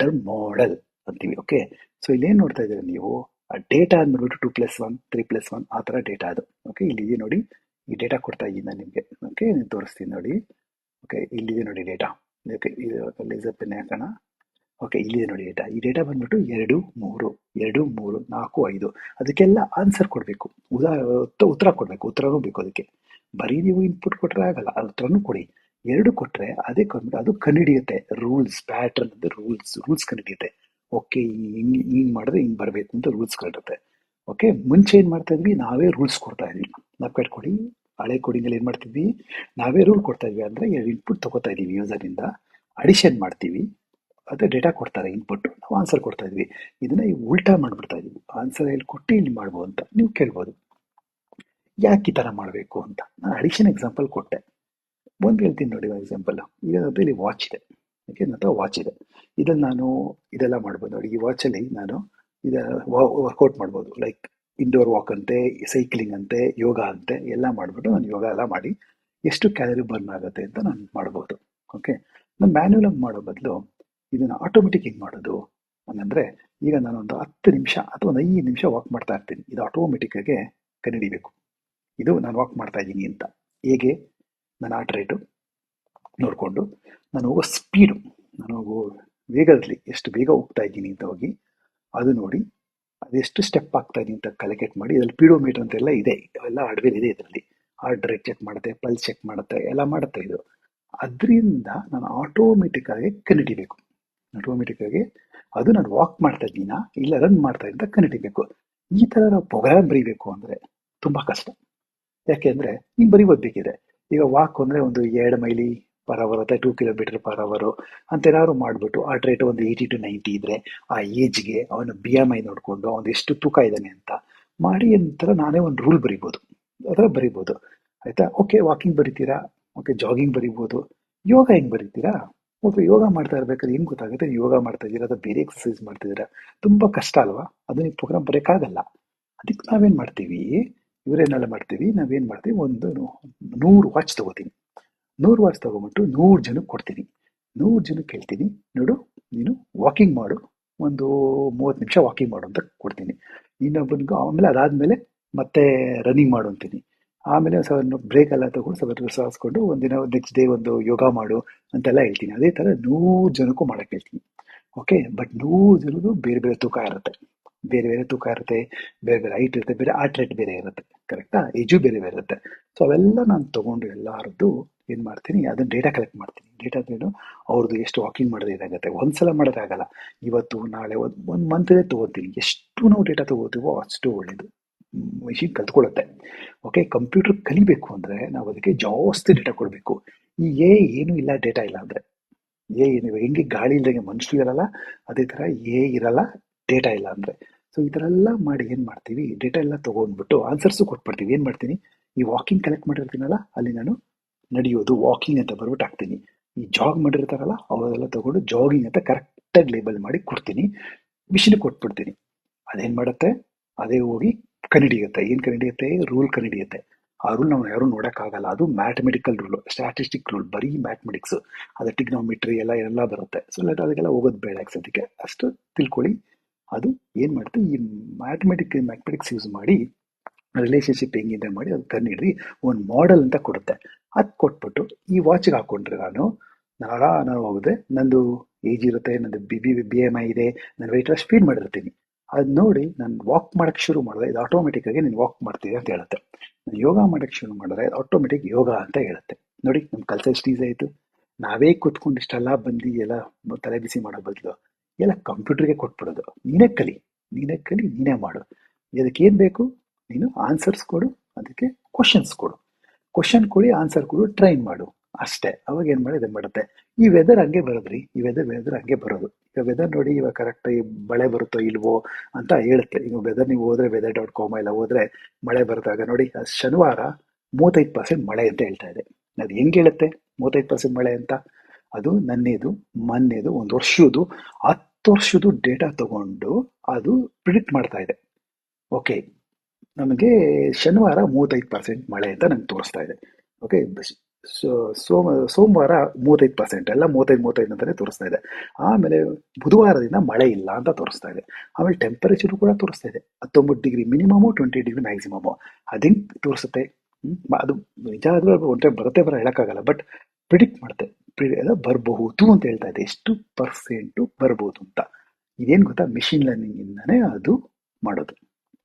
ಟರ್ಮ್ ಮಾಡೆಲ್ ಅಂತೀವಿ ಓಕೆ ಸೊ ಏನು ನೋಡ್ತಾ ಇದ್ದೀರಾ ನೀವು? ಆ ಡೇಟಾ ಅಂದ್ಬಿಟ್ಟು two plus one three plus one ಆ ಥರ ಡೇಟಾ ಅದು ಓಕೆ ಇಲ್ಲಿದೆ ನೋಡಿ, ಈ ಡೇಟಾ ಕೊಡ್ತಾ ಇದ್ದೀನಿ ನಾನು ನಿಮಗೆ ಓಕೆ ನಾನು ತೋರಿಸ್ತೀನಿ ನೋಡಿ ಓಕೆ ಇಲ್ಲಿದೆ ನೋಡಿ ಡೇಟಾ ಓಕೆ ಇದು ಲೇಸರ್ ಪೆನ್ ಹಾಕೋಣ ಓಕೆ ಇಲ್ಲಿದೆ ನೋಡಿ ಡೇಟಾ ಈ ಡೇಟಾ ಬಂದ್ಬಿಟ್ಟು ಎರಡು, ಮೂರು ಎರಡು, ಮೂರು, ನಾಲ್ಕು, ಐದು, ಅದಕ್ಕೆಲ್ಲ ಆನ್ಸರ್ ಕೊಡಬೇಕು. ಉದಾ ಉತ್ತರ ಕೊಡಬೇಕು, ಉತ್ತರನೂ ಬೇಕು ಅದಕ್ಕೆ. ಬರೀ ನೀವು ಇನ್ಪುಟ್ ಕೊಟ್ಟರೆ ಆಗಲ್ಲ ಉತ್ತರನೂ ಕೊಡಿ. ಎರಡು ಕೊಟ್ಟರೆ ಅದೇ ಕೊಟ್ಬಿಟ್ಟು ಅದು ಕನ್ನಡಿಯುತ್ತೆ ರೂಲ್ಸ್ ಪ್ಯಾಟರ್ನ್ ರೂಲ್ಸ್ ರೂಲ್ಸ್ ಕನ್ನಡಿಯುತ್ತೆ ಓಕೆ ಹಿಂಗೆ ಹಿಂಗೆ ಮಾಡಿದ್ರೆ ಹಿಂಗೆ ಬರಬೇಕು ಅಂತ ರೂಲ್ಸ್ ಕಟ್ಟುತ್ತೆ ಓಕೆ ಮುಂಚೆ ಏನು ಮಾಡ್ತಾ ಇದ್ವಿ? ನಾವೇ ರೂಲ್ಸ್ ಕೊಡ್ತಾ ಇದ್ವಿ. ನಾವು ಕಟ್ಕೊಡಿ ಹಳೆ ಕೋಡಿಂಗಲ್ಲಿ ಏನು ಮಾಡ್ತಿದ್ವಿ ನಾವೇ ರೂಲ್ ಕೊಡ್ತಾ ಇದ್ವಿ ಅಂದರೆ ಇನ್ಪುಟ್ ತಗೋತಾ ಇದ್ದೀವಿ ಯೂಸರಿಂದ ಅಡಿಷನ್ ಮಾಡ್ತೀವಿ. ಅದೇ ಡೇಟಾ ಕೊಡ್ತಾರೆ ಇನ್ಪುಟ್ ನಾವು ಆನ್ಸರ್ ಕೊಡ್ತಾ ಇದ್ವಿ. ಇದನ್ನ ಉಲ್ಟಾ ಮಾಡ್ಬಿಡ್ತಾ ಇದ್ವಿ. ಆನ್ಸರ್ ಹೇಳಿ ಕೊಟ್ಟು ಇಲ್ಲಿ ಮಾಡ್ಬೋದು ಅಂತ ನೀವು ಕೇಳ್ಬೋದು. ಯಾಕೆ ಈ ಥರ ಮಾಡಬೇಕು ಅಂತ? ನಾನು ಅಡಿಷನ್ ಎಕ್ಸಾಂಪಲ್ ಕೊಟ್ಟೆ. ಒಂದು ಹೇಳ್ತೀನಿ ನೋಡಿ ಎಕ್ಸಾಂಪಲ್ ಈಗ ಇಲ್ಲಿ ವಾಚ್ ಇದೆ. ಓಕೆ ನನ್ನ ಹತ್ರ ವಾಚ್ ಇದೆ. ಇದನ್ನು ನಾನು ಇದೆಲ್ಲ ಮಾಡ್ಬೋದು ನೋಡಿ. ಈ ವಾಚಲ್ಲಿ ನಾನು ಇದ ವರ್ಕೌಟ್ ಮಾಡ್ಬೋದು. ಲೈಕ್ ಇಂಡೋರ್ ವಾಕ್ ಅಂತೆ ಸೈಕ್ಲಿಂಗ್ ಅಂತೆ, ಯೋಗ ಅಂತೆ, ಎಲ್ಲ ಮಾಡಿಬಿಟ್ಟು ನಾನು ಯೋಗ ಎಲ್ಲ ಮಾಡಿ ಎಷ್ಟು ಕ್ಯಾಲರಿ ಬರ್ನ್ ಆಗುತ್ತೆ ಅಂತ ನಾನು ಮಾಡ್ಬೋದು. ಓಕೆ ನಾನು ಆಗಿ ಮಾಡೋ ಬದಲು ಇದನ್ನು ಆಟೋಮೆಟಿಕ್ ಹಿಂಗೆ ಮಾಡೋದು? ಅಂದರೆ ಈಗ ನಾನೊಂದು ಹತ್ತು ನಿಮಿಷ ಅಥವಾ ಒಂದು ಐದು ನಿಮಿಷ ವಾಕ್ ಮಾಡ್ತಾ ಇರ್ತೀನಿ. ಇದು ಆಟೋಮೆಟಿಕ್ಕಾಗೆ ಕಂಡುಹಿಡಿಬೇಕು ಇದು ನಾನು ವಾಕ್ ಮಾಡ್ತಾ ಇದ್ದೀನಿ ಅಂತ. ಹೇಗೆ? ನನ್ನ ಆರ್ಟ್ ರೇಟು ನೋಡಿಕೊಂಡು ನಾನು ಹೋಗೋ ಸ್ಪೀಡು ನಾನು ಹೋಗೋ ವೇಗದಲ್ಲಿ ಎಷ್ಟು ಬೇಗ ಹೋಗ್ತಾ ಇದ್ದೀನಿ ಅಂತ ಹೋಗಿ ಅದು ನೋಡಿ ಅದೆಷ್ಟು ಸ್ಟೆಪ್ ಆಗ್ತಾ ಇದ್ದೀನಿ ಅಂತ ಕಲೆಕ್ಟ್ ಮಾಡಿ, ಇದರಲ್ಲಿ ಪೀಡೋಮೀಟರ್ ಅಂತೆಲ್ಲ ಇದೆ. ಅವೆಲ್ಲ ಹಾರ್ಡ್ವೇರ್ ಇದೆ ಇದರಲ್ಲಿ. ಹಾರ್ಟ್ ರೇಟ್ ಚೆಕ್ ಮಾಡುತ್ತೆ ಪಲ್ಸ್ ಚೆಕ್ ಮಾಡುತ್ತೆ, ಎಲ್ಲ ಮಾಡುತ್ತೆ ಇದು. ಅದರಿಂದ ನಾನು ಆಟೋಮೆಟಿಕ್ಕಾಗಿ ಆಗಿ ಆಟೋಮೆಟಿಕ್ಕಾಗಿ ಅದು ನಾನು ವಾಕ್ ಮಾಡ್ತಾ ಇದ್ದೀನ, ಇಲ್ಲ ರನ್ ಮಾಡ್ತಾ ಇದ್ದ ಕಂಡುಹಿಡಿಬೇಕು ಈ ಥರ ನಾವು ಪ್ರೋಗ್ರಾಮ್ ಬರೀಬೇಕು ಅಂದರೆ ತುಂಬ ಕಷ್ಟ. ಯಾಕೆಂದರೆ ನೀವು ಬರೀ ಬೇಕಿದೆ ಈಗ ವಾಕ್ ಅಂದರೆ ಒಂದು ಎರಡು ಮೈಲಿ ಪರ್ ಅವರ್ ಅಥವಾ ಟೂ ಕಿಲೋಮೀಟರ್ ಪರ್ ಅವರು ಅಂತ ಏನಾದ್ರು ಮಾಡಿಬಿಟ್ಟು ಆ ರೇಟ್ ಒಂದು ಏಯ್ಟಿ ಟು ನೈಂಟಿ ಇದ್ದರೆ ಆ ಏಜ್ಗೆ ಅವನು ಬಿ ಎಂ ಐ ನೋಡಿಕೊಂಡು ಅವನು ಎಷ್ಟು ತೂಕ ಇದ್ದಾನೆ ಅಂತ ಮಾಡಿ ಒಂಥರ ನಾನೇ ಒಂದು ರೂಲ್ ಬರಿಬೋದು. ಅದರ ಬರಿಬೋದು. ಆಯಿತಾ? ಓಕೆ ವಾಕಿಂಗ್ ಬರಿತೀರಾ? ಓಕೆ ಜಾಗಿಂಗ್ ಬರಿಬೋದು. ಯೋಗ ಹೆಂಗೆ ಬರಿತೀರಾ? ಓಕೆ ಯೋಗ ಮಾಡ್ತಾ ಇರ್ಬೇಕಾದ್ರೆ ಏನು ಗೊತ್ತಾಗುತ್ತೆ? ಯೋಗ ಮಾಡ್ತಾ ಇದ್ದೀರಾ ಅಥವಾ ಬೇರೆ ಎಕ್ಸಸೈಸ್ ಮಾಡ್ತಿದ್ದೀರಾ ತುಂಬಾ ಕಷ್ಟ ಅಲ್ವಾ? ಅದನ್ನ ಪ್ರೋಗ್ರಾಮ್ ಬರೋಕ್ಕಾಗಲ್ಲ ಅದಕ್ಕೆ ನಾವೇನು ಮಾಡ್ತೀವಿ? ಇವರೇನೆಲ್ಲ ಮಾಡ್ತೀವಿ? ನಾವೇನು ಮಾಡ್ತೀವಿ? ಒಂದು ನೂರು ವಾಚ್ ತಗೋತೀನಿ. ನೂರು ವಾಚ್ ತೊಗೊಂಬಿಟ್ಟು ನೂರು ಜನಕ್ಕೆ ಕೊಡ್ತೀನಿ. ನೂರು ಜನಕ್ಕೆ ಹೇಳ್ತೀನಿ, ನೋಡು, ನೀನು ವಾಕಿಂಗ್ ಮಾಡು, ಒಂದು ಮೂವತ್ತು ನಿಮಿಷ ವಾಕಿಂಗ್ ಮಾಡು ಅಂತ ಕೊಡ್ತೀನಿ. ಇನ್ನೊಬ್ಬನಿಗೂ ಆಮೇಲೆ ಅದಾದಮೇಲೆ ಮತ್ತೆ ರನ್ನಿಂಗ್ ಮಾಡು ಅಂತೀನಿ. ಆಮೇಲೆ ಸ್ವಲ್ಪ ಬ್ರೇಕ್ ಎಲ್ಲ ತಗೊಂಡು ಸ್ವಲ್ಪ ವಿಶ್ವಾಸಿಕೊಂಡು ಒಂದಿನ ನೆಕ್ಸ್ಟ್ ಡೇ ಒಂದು ಯೋಗ ಮಾಡು ಅಂತೆಲ್ಲ ಹೇಳ್ತೀನಿ. ಅದೇ ಥರ ನೂರು ಜನಕ್ಕೂ ಮಾಡೋಕ್ಕೆ ಹೇಳ್ತೀನಿ. ಓಕೆ ಬಟ್ ನೂರು ಜನದ್ದು ಬೇರೆ ಬೇರೆ ತೂಕ ಇರುತ್ತೆ. ಬೇರೆ ಬೇರೆ ತೂಕ ಇರುತ್ತೆ, ಬೇರೆ ಬೇರೆ ಹೈಟ್ ಇರುತ್ತೆ, ಬೇರೆ ಆರ್ಟ್ ರೇಟ್ ಬೇರೆ ಇರುತ್ತೆ ಕರೆಕ್ಟಾ ಏಜು ಬೇರೆ ಬೇರೆ ಇರುತ್ತೆ. ಸೊ ಅವೆಲ್ಲ ನಾನು ತಗೊಂಡು ಎಲ್ಲರದ್ದು ಏನು ಮಾಡ್ತೀನಿ, ಅದನ್ನ ಡೇಟಾ ಕಲೆಕ್ಟ್ ಮಾಡ್ತೀನಿ. ಡೇಟಾ ಏನು? ಅವ್ರದ್ದು ಎಷ್ಟು ವಾಕಿಂಗ್ ಮಾಡೋದು ಇದಾಗುತ್ತೆ. ಒಂದ್ಸಲ ಮಾಡೋದಾಗಲ್ಲ ಇವತ್ತು, ನಾಳೆ, ಒಂದು ಒಂದು ಮಂತೇ ತಗೋತೀನಿ. ಎಷ್ಟು ನಾವು ಡೇಟಾ ತಗೋತೀವೋ ಅಷ್ಟು ಒಳ್ಳೇದು. ಮೆಷಿನ್ ಕಲ್ತ್ಕೊಳ್ಳುತ್ತೆ. ಓಕೆ ಕಂಪ್ಯೂಟರ್ ಕಲಿಬೇಕು ಅಂದರೆ ನಾವು ಅದಕ್ಕೆ ಜಾಸ್ತಿ ಡೇಟಾ ಕೊಡಬೇಕು. ಈ ಎ ಏನೂ ಇಲ್ಲ ಡೇಟಾ ಇಲ್ಲ ಅಂದರೆ. ಎ ಏನು, ಹೆಂಗೆ ಗಾಳಿ ಇಲ್ದಂಗೆ ಮನುಷ್ಯರು ಇರಲ್ಲ, ಅದೇ ಥರ ಎ ಇರಲ್ಲ ಡೇಟಾ ಇಲ್ಲ ಅಂದರೆ. ಸೊ ಈ ಥರ ಎಲ್ಲ ಮಾಡಿ ಏನು ಮಾಡ್ತೀವಿ? ಡೇಟಾ ಎಲ್ಲ ತೊಗೊಂಡ್ಬಿಟ್ಟು ಆನ್ಸರ್ಸು ಕೊಟ್ಬಿಡ್ತೀವಿ. ಏನು ಮಾಡ್ತೀನಿ? ಈ ವಾಕಿಂಗ್ ಕಲೆಕ್ಟ್ ಮಾಡಿರ್ತೀನಲ್ಲ, ಅಲ್ಲಿ ನಾನು ನಡೆಯೋದು ವಾಕಿಂಗ್ ಅಂತ ಬರ್ಬಿಟ್ಟು ಹಾಕ್ತೀನಿ. ಈ ಜಾಗ್ ಮಾಡಿರ್ತಾರಲ್ಲ, ಅವರೆಲ್ಲ ತಗೊಂಡು ಜಾಗಿಂಗ್ ಅಂತ ಕರೆಕ್ಟಾಗಿ ಲೇಬಲ್ ಮಾಡಿ ಕೊಡ್ತೀನಿ. ಮಿಷಿನ್ ಕೊಟ್ಬಿಡ್ತೀನಿ. ಅದೇನು ಮಾಡುತ್ತೆ? ಅದೇ ಹೋಗಿ ಕನಿಡಿಯುತ್ತೆ ಏನು ಕನಿಡಿಯುತ್ತೆ ರೂಲ್ ಕನಿಡಿಯುತ್ತೆ ಆ ರೂಲ್ ನಾವು ಯಾರು ನೋಡೋಕ್ಕಾಗಲ್ಲ. ಅದು ಮ್ಯಾಥಮೆಟಿಕಲ್ ರೂಲ್ ಸ್ಟ್ಯಾಟಿಸ್ಟಿಕ್ ರೂಲ್ ಬರೀ ಮ್ಯಾಥಮೆಟಿಕ್ಸ್ ಅದು ಟಿಗ್ನೋಮೆಟ್ರಿ ಎಲ್ಲ ಎಲ್ಲ ಬರುತ್ತೆ. ಸೊ ಅದಕ್ಕೆಲ್ಲ ಹೋಗೋದು ಬೇಡ ಸದ್ಯಕ್ಕೆ ಅಷ್ಟು ತಿಳ್ಕೊಳ್ಳಿ. ಅದು ಏನು ಮಾಡುತ್ತೆ ಈ ಮ್ಯಾಥಮೆಟಿಕ್ ಮ್ಯಾಥಮೆಟಿಕ್ಸ್ ಯೂಸ್ ಮಾಡಿ ರಿಲೇಷನ್ಶಿಪ್ ಹೆಂಗಿದೆ ಮಾಡಿ ಅದು ಕಂಡಿಡ್ದು ಒಂದು ಮಾಡೆಲ್ ಅಂತ ಕೊಡುತ್ತೆ. ಅದು ಕೊಟ್ಬಿಟ್ಟು ಈ ವಾಚಿಗೆ ಹಾಕೊಂಡ್ರೆ ನಾನು ನಾಳ ನಾನು ಹೋಗಿದೆ, ನಂದು ಏಜ್ ಇರುತ್ತೆ, ನಂದು B B B M I ಇದೆ, ನಾನು ವೆಯ್ಟ್ ಲಾಸ್ ಫೀಲ್ ಮಾಡಿರ್ತೀನಿ. ಅದು ನೋಡಿ ನಾನು ವಾಕ್ ಮಾಡೋಕ್ಕೆ ಶುರು ಮಾಡಿದ್ರೆ ಇದು ಆಟೋಮೆಟಿಕ್ ಆಗಿ ನೀನು ವಾಕ್ ಮಾಡ್ತೀವಿ ಅಂತ ಹೇಳುತ್ತೆ. ನಾನು ಯೋಗ ಮಾಡೋಕ್ಕೆ ಶುರು ಮಾಡಿದ್ರೆ ಆಟೋಮೆಟಿಕ್ ಯೋಗ ಅಂತ ಹೇಳುತ್ತೆ. ನೋಡಿ ನಮ್ಮ ಕಲ್ಸರ್ ಸ್ಟೀಸ್ ಆಯಿತು. ನಾವೇ ಕೂತ್ಕೊಂಡು ಇಷ್ಟೆಲ್ಲ ಬಂದು ಎಲ್ಲ ತಲೆ ಬಿಸಿ ಮಾಡೋ ಬದಲು ಎಲ್ಲ ಕಂಪ್ಯೂಟರ್ಗೆ ಕೊಟ್ಬಿಡೋದು. ನೀನೇ ಕಲಿ ನೀನೇ ಕಲಿ, ನೀನೇ ಮಾಡು. ಇದಕ್ಕೆ ಏನು ಬೇಕು? ನೀನು ಆನ್ಸರ್ಸ್ ಕೊಡು, ಅದಕ್ಕೆ ಕ್ವಶನ್ಸ್ ಕೊಡು. ಕ್ವಶನ್ ಕೊಡಿ ಆನ್ಸರ್ ಕೊಡು ಟ್ರೈನ್ ಮಾಡು. ಅಷ್ಟೇ. ಅವಾಗ ಏನು ಮಾಡಿ? ಮಾಡುತ್ತೆ. ಈ ವೆದರ್ ಹಂಗೆ ಬರೋದ್ರಿ. ಈ ವೆದರ್ ವೆದರ್ ಹಂಗೆ ಬರೋದು. ಈಗ ವೆದರ್ ನೋಡಿ ಇವಾಗ ಕರೆಕ್ಟಾಗಿ ಮಳೆ ಬರುತ್ತೋ ಇಲ್ವೋ ಅಂತ ಹೇಳುತ್ತೆ. ಈಗ ವೆದರ್ ನೀವು ಹೋದ್ರೆ ವೆದರ್ ಡಾಟ್ ಕಾಮ್ ಇಲ್ಲ ಹೋದ್ರೆ ಮಳೆ ಬರುತ್ತಾಗ ನೋಡಿ ಶನಿವಾರ ಮೂವತ್ತೈದು ಪರ್ಸೆಂಟ್ ಮಳೆ ಅಂತ ಹೇಳ್ತಾ ಇದೆ. ಅದು ಹೆಂಗೆ ಹೇಳುತ್ತೆ? ಮೂವತ್ತೈದು ಪರ್ಸೆಂಟ್ ಮಳೆ ಅಂತ? ಅದು ನನ್ನೇದು, ಮೊನ್ನೆದು, ಒಂದು ವರ್ಷದ್ದು ಹತ್ತು ವರ್ಷದ್ದು ಡೇಟಾ ತಗೊಂಡು ಅದು ಪ್ರಿಡಿಕ್ಟ್ ಮಾಡ್ತಾ ಇದೆ. ಓಕೆ ನಮಗೆ ಶನಿವಾರ ಮೂವತ್ತೈದು ಪರ್ಸೆಂಟ್ ಮಳೆ ಅಂತ ನಂಗೆ ತೋರಿಸ್ತಾ ಇದೆ. ಓಕೆ ಸೋಮ, ಸೋಮವಾರ ಮೂವತ್ತೈದು ಪರ್ಸೆಂಟ್ ಎಲ್ಲ ಮೂವತ್ತೈದು ಮೂವತ್ತೈದು ಅಂತಲೇ ತೋರಿಸ್ತಾ ಇದೆ. ಆಮೇಲೆ ಬುಧವಾರದಿಂದ ಮಳೆ ಇಲ್ಲ ಅಂತ ತೋರಿಸ್ತಾ ಇದೆ. ಆಮೇಲೆ ಟೆಂಪರೇಚರು ಕೂಡ ತೋರಿಸ್ತಾ ಇದೆ. ಹತ್ತೊಂಬತ್ತು degree minimum twenty degree maximum ಅದಿಂಗ್ ತೋರಿಸುತ್ತೆ. ಅದು ನಿಜ ಆದರೂ ಒಂಟೆ ಬರುತ್ತೆ ಬರೋ ಹೇಳೋಕ್ಕಾಗಲ್ಲ ಬಟ್ ಪ್ರಿಡಿಕ್ಟ್ ಮಾಡುತ್ತೆ ಪ್ರಿ ಬರಬಹುದು ಅಂತ ಹೇಳ್ತಾ ಇದೆ. ಎಷ್ಟು ಪರ್ಸೆಂಟು ಬರ್ಬೋದು ಅಂತ. ಇದೇನು ಗೊತ್ತಾ? ಮಿಷಿನ್ ಲರ್ನಿಂಗಿಂದನೇ ಅದು ಮಾಡೋದು.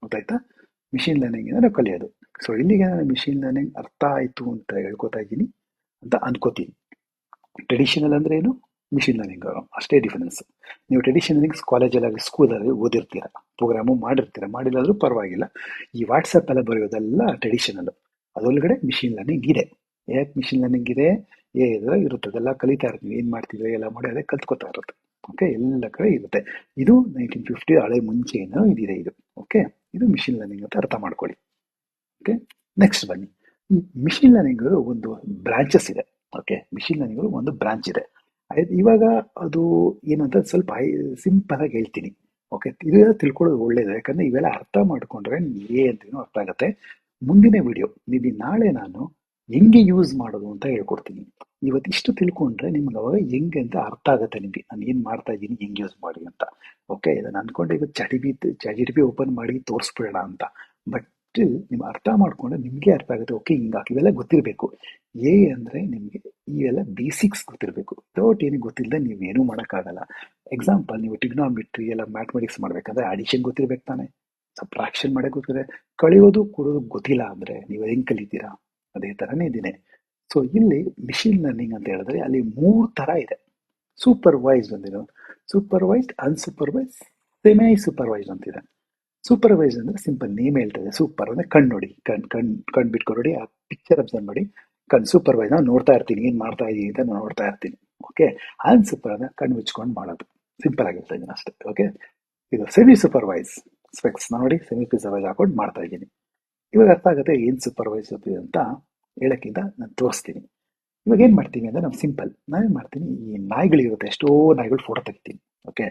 ಗೊತ್ತಾಯ್ತಾ? ಮಿಷಿನ್ ಲರ್ನಿಂಗಿಂದ ನಾವು ಕಲಿಯೋದು. ಸೊ ಇಲ್ಲಿಗೆ ನಾನು ಮಿಷಿನ್ ಲರ್ನಿಂಗ್ ಅರ್ಥ ಆಯಿತು ಅಂತ ಹೇಳ್ಕೊತಾ ಇದ್ದೀನಿ ಅಂತ ಅನ್ಕೋತೀನಿ. ಟ್ರೆಡಿಷನಲ್ ಅಂದ್ರೆ ಏನು? ಮಿಷಿನ್ ಲರ್ನಿಂಗ್ ಅಷ್ಟೇ ಡಿಫರೆನ್ಸ್ ನೀವು ಟ್ರೆಡಿಷನಲ್ ಕಾಲೇಜಲ್ಲಾಗಲಿ ಸ್ಕೂಲಲ್ಲಿ ಓದಿರ್ತೀರ. ಪ್ರೋಗ್ರಾಮು ಮಾಡಿರ್ತೀರ. ಮಾಡಿಲ್ಲಾದರೂ ಪರವಾಗಿಲ್ಲ. ಈ ವಾಟ್ಸಪ್ ಎಲ್ಲ ಬರೆಯೋದೆಲ್ಲ ಟ್ರೆಡಿಷನಲ್ ಅದರೊಳಗಡೆ ಮಿಷಿನ್ ಲರ್ನಿಂಗ್ ಇದೆ. ಯಾಕೆ ಮಿಷಿನ್ ಲರ್ನಿಂಗ್ ಇದೆ? ಏ ಇರುತ್ತೆ ಅದೆಲ್ಲ ಕಲಿತಾ ಇರ್ತೀವಿ. ಏನು ಮಾಡ್ತೀವಿ? ಎಲ್ಲ ಮಾಡಿ ಅದೇ ಕಲ್ತ್ಕೊತಾ ಇರುತ್ತೆ ಓಕೆ ಎಲ್ಲ ಕಡೆ ಇರುತ್ತೆ. ಇದು ನೈನ್ಟೀನ್ ಫಿಫ್ಟಿ ಹಳೆ ಏನೋ ಇದಿದೆ ಇದು. ಓಕೆ ಇದು ಮಿಷಿನ್ ಲರ್ನಿಂಗ್ ಅಂತ ಅರ್ಥ ಮಾಡ್ಕೊಳ್ಳಿ. ಓಕೆ ನೆಕ್ಸ್ಟ್ ಬನ್ನಿ. ಮಿಷಿನ್ ಲರ್ನಿಂಗ್ ಒಂದು ಬ್ರಾಂಚಸ್ ಇದೆ. ಓಕೆ ಮಿಷಿನ್ ಲರ್ನಿಂಗ್ ಒಂದು ಬ್ರಾಂಚ್ ಇದೆ. ಇವಾಗ ಅದು ಏನಂತ ಸ್ವಲ್ಪ ಸಿಂಪಲ್ ಆಗಿ ಹೇಳ್ತೀನಿ. ಓಕೆ ಇದೆಲ್ಲ ತಿಳ್ಕೊಳ್ಳೋದು ಒಳ್ಳೇದು. ಯಾಕಂದ್ರೆ ಇವೆಲ್ಲ ಅರ್ಥ ಮಾಡ್ಕೊಂಡ್ರೆ ಏ ಅಂತ ಅರ್ಥ ಆಗುತ್ತೆ. ಮುಂದಿನ ವಿಡಿಯೋ ನಿಮಗೆ ನಾಳೆ ನಾನು ಹೆಂಗೆ ಯೂಸ್ ಮಾಡೋದು ಅಂತ ಹೇಳ್ಕೊಡ್ತೀನಿ. ಇವತ್ತು ಇಷ್ಟು ತಿಳ್ಕೊಂಡ್ರೆ ನಿಮ್ಗೆ ಅವಾಗ ಹೆಂಗೆ ಅಂತ ಅರ್ಥ ಆಗುತ್ತೆ ನಿಮಗೆ. ನಾನು ಏನು ಮಾಡ್ತಾ ಇದ್ದೀನಿ, ಹೆಂಗೆ ಯೂಸ್ ಮಾಡಿ ಅಂತ. ಓಕೆ ಇದನ್ನು ಅನ್ಕೊಂಡೆ ಇವತ್ತು ಚಡಿಬಿ ಬಿ ಚಟಿ ಬಿ ಓಪನ್ ಮಾಡಿ ತೋರಿಸ್ಬಿಡೋಣ ಅಂತ. ಬಟ್ ನಿಮ್ಗೆ ನೀವು ಅರ್ಥ ಮಾಡ್ಕೊಂಡ್ರೆ ನಿಮಗೆ ಅರ್ಥ ಆಗುತ್ತೆ ಓಕೆ ಹಿಂಗೆ ಇವೆಲ್ಲ ಗೊತ್ತಿರಬೇಕು. ಎ ಅಂದರೆ ನಿಮಗೆ ಇವೆಲ್ಲ ಬೇಸಿಕ್ಸ್ ಗೊತ್ತಿರಬೇಕು. ವಿತೌಟ್ ಏನು ಗೊತ್ತಿಲ್ಲದೆ ನೀವೇನೂ ಮಾಡೋಕ್ಕಾಗಲ್ಲ. ಎಕ್ಸಾಂಪಲ್ ನೀವು ಟಿಗ್ನಾಮಿಟ್ರಿ ಎಲ್ಲ ಮ್ಯಾಥಮೆಟಿಕ್ಸ್ ಮಾಡಬೇಕಂದ್ರೆ ಅಡಿಷನ್ ಗೊತ್ತಿರ್ಬೇಕು ತಾನೆ. ಸಬ್ಟ್ರಾಕ್ಷನ್ ಮಾಡೋಕೆ ಗೊತ್ತಿದೆ. ಕಳೆಯೋದು, ಕೊಡೋದು ಗೊತ್ತಿಲ್ಲ ಅಂದರೆ ನೀವು ಹೆಂಗೆ ಕಲಿತೀರಾ? ಅದೇ ಥರನೇ ಇದ್ದೀನಿ. ಸೊ ಇಲ್ಲಿ ಮಿಷಿನ್ ಲರ್ನಿಂಗ್ ಅಂತ ಹೇಳಿದ್ರೆ ಅಲ್ಲಿ ಮೂರು ಥರ ಇದೆ. ಸೂಪರ್ವೈಸ್ಡ್ ಅಂದಿರೋ ಸೂಪರ್ವೈಸ್ಡ್ ಅನ್ಸೂಪರ್ವೈಸ್ ಸೆಮೈ ಸೂಪರ್ವೈಸ್ಡ್ ಅಂತಿದೆ. ಸೂಪರ್ವೈಸ್ ಅಂದರೆ ಸಿಂಪಲ್ ನೇಮ್ ಹೇಳ್ತದೆ ಸೂಪರ್ ಅಂದರೆ ಕಣ್ಣು ನೋಡಿ. ಕಣ್ ಕಣ್ ಕಣ್ ಬಿಟ್ಕೊಂಡು ನೋಡಿ, ಆ ಪಿಕ್ಚರ್ ಅಬ್ಸರ್ವ್ ಮಾಡಿ ಕಣ್ ಸೂಪರ್ವೈಸ್ ನಾನು ನೋಡ್ತಾ ಇರ್ತೀನಿ. ಏನು ಮಾಡ್ತಾ ಇದ್ದೀನಿ ಅಂತ ನಾನು ನೋಡ್ತಾ ಇರ್ತೀನಿ. ಓಕೆ ಅನ್ಸೂಪರ್ ಅಂದರೆ ಕಣ್ಣು ಮುಚ್ಕೊಂಡು ಮಾಡೋದು. ಸಿಂಪಲ್ ಆಗಿರ್ತಾ ಇದ್ದೀನಿ ಅಷ್ಟೇ. ಓಕೆ ಇದು ಸೆಮಿ ಸೂಪರ್ವೈಸ್ ಸ್ಪೆಕ್ಸ್ ನೋಡಿ ಸೆಮಿ ಸೂಪರ್ವೈಸ್ ಹಾಕೊಂಡು ಮಾಡ್ತಾ ಇದ್ದೀನಿ ಇವಾಗ ಅರ್ಥ ಆಗುತ್ತೆ ಏನು ಸೂಪರ್ವೈಸ್ ಅಂತ ಹೇಳೋಕ್ಕಿಂತ ನಾನು ತೋರಿಸ್ತೀನಿ. ಇವಾಗ ಏನು ಮಾಡ್ತೀನಿ ಅಂದರೆ ನಾವು ಸಿಂಪಲ್ ನಾವೇನು ಮಾಡ್ತೀನಿ ಈ ನಾಯಿಗಳಿರುತ್ತೆ, ಎಷ್ಟೋ ನಾಯಿಗಳು ಫೋಟೋ ತೆಗಿತೀನಿ ಓಕೆ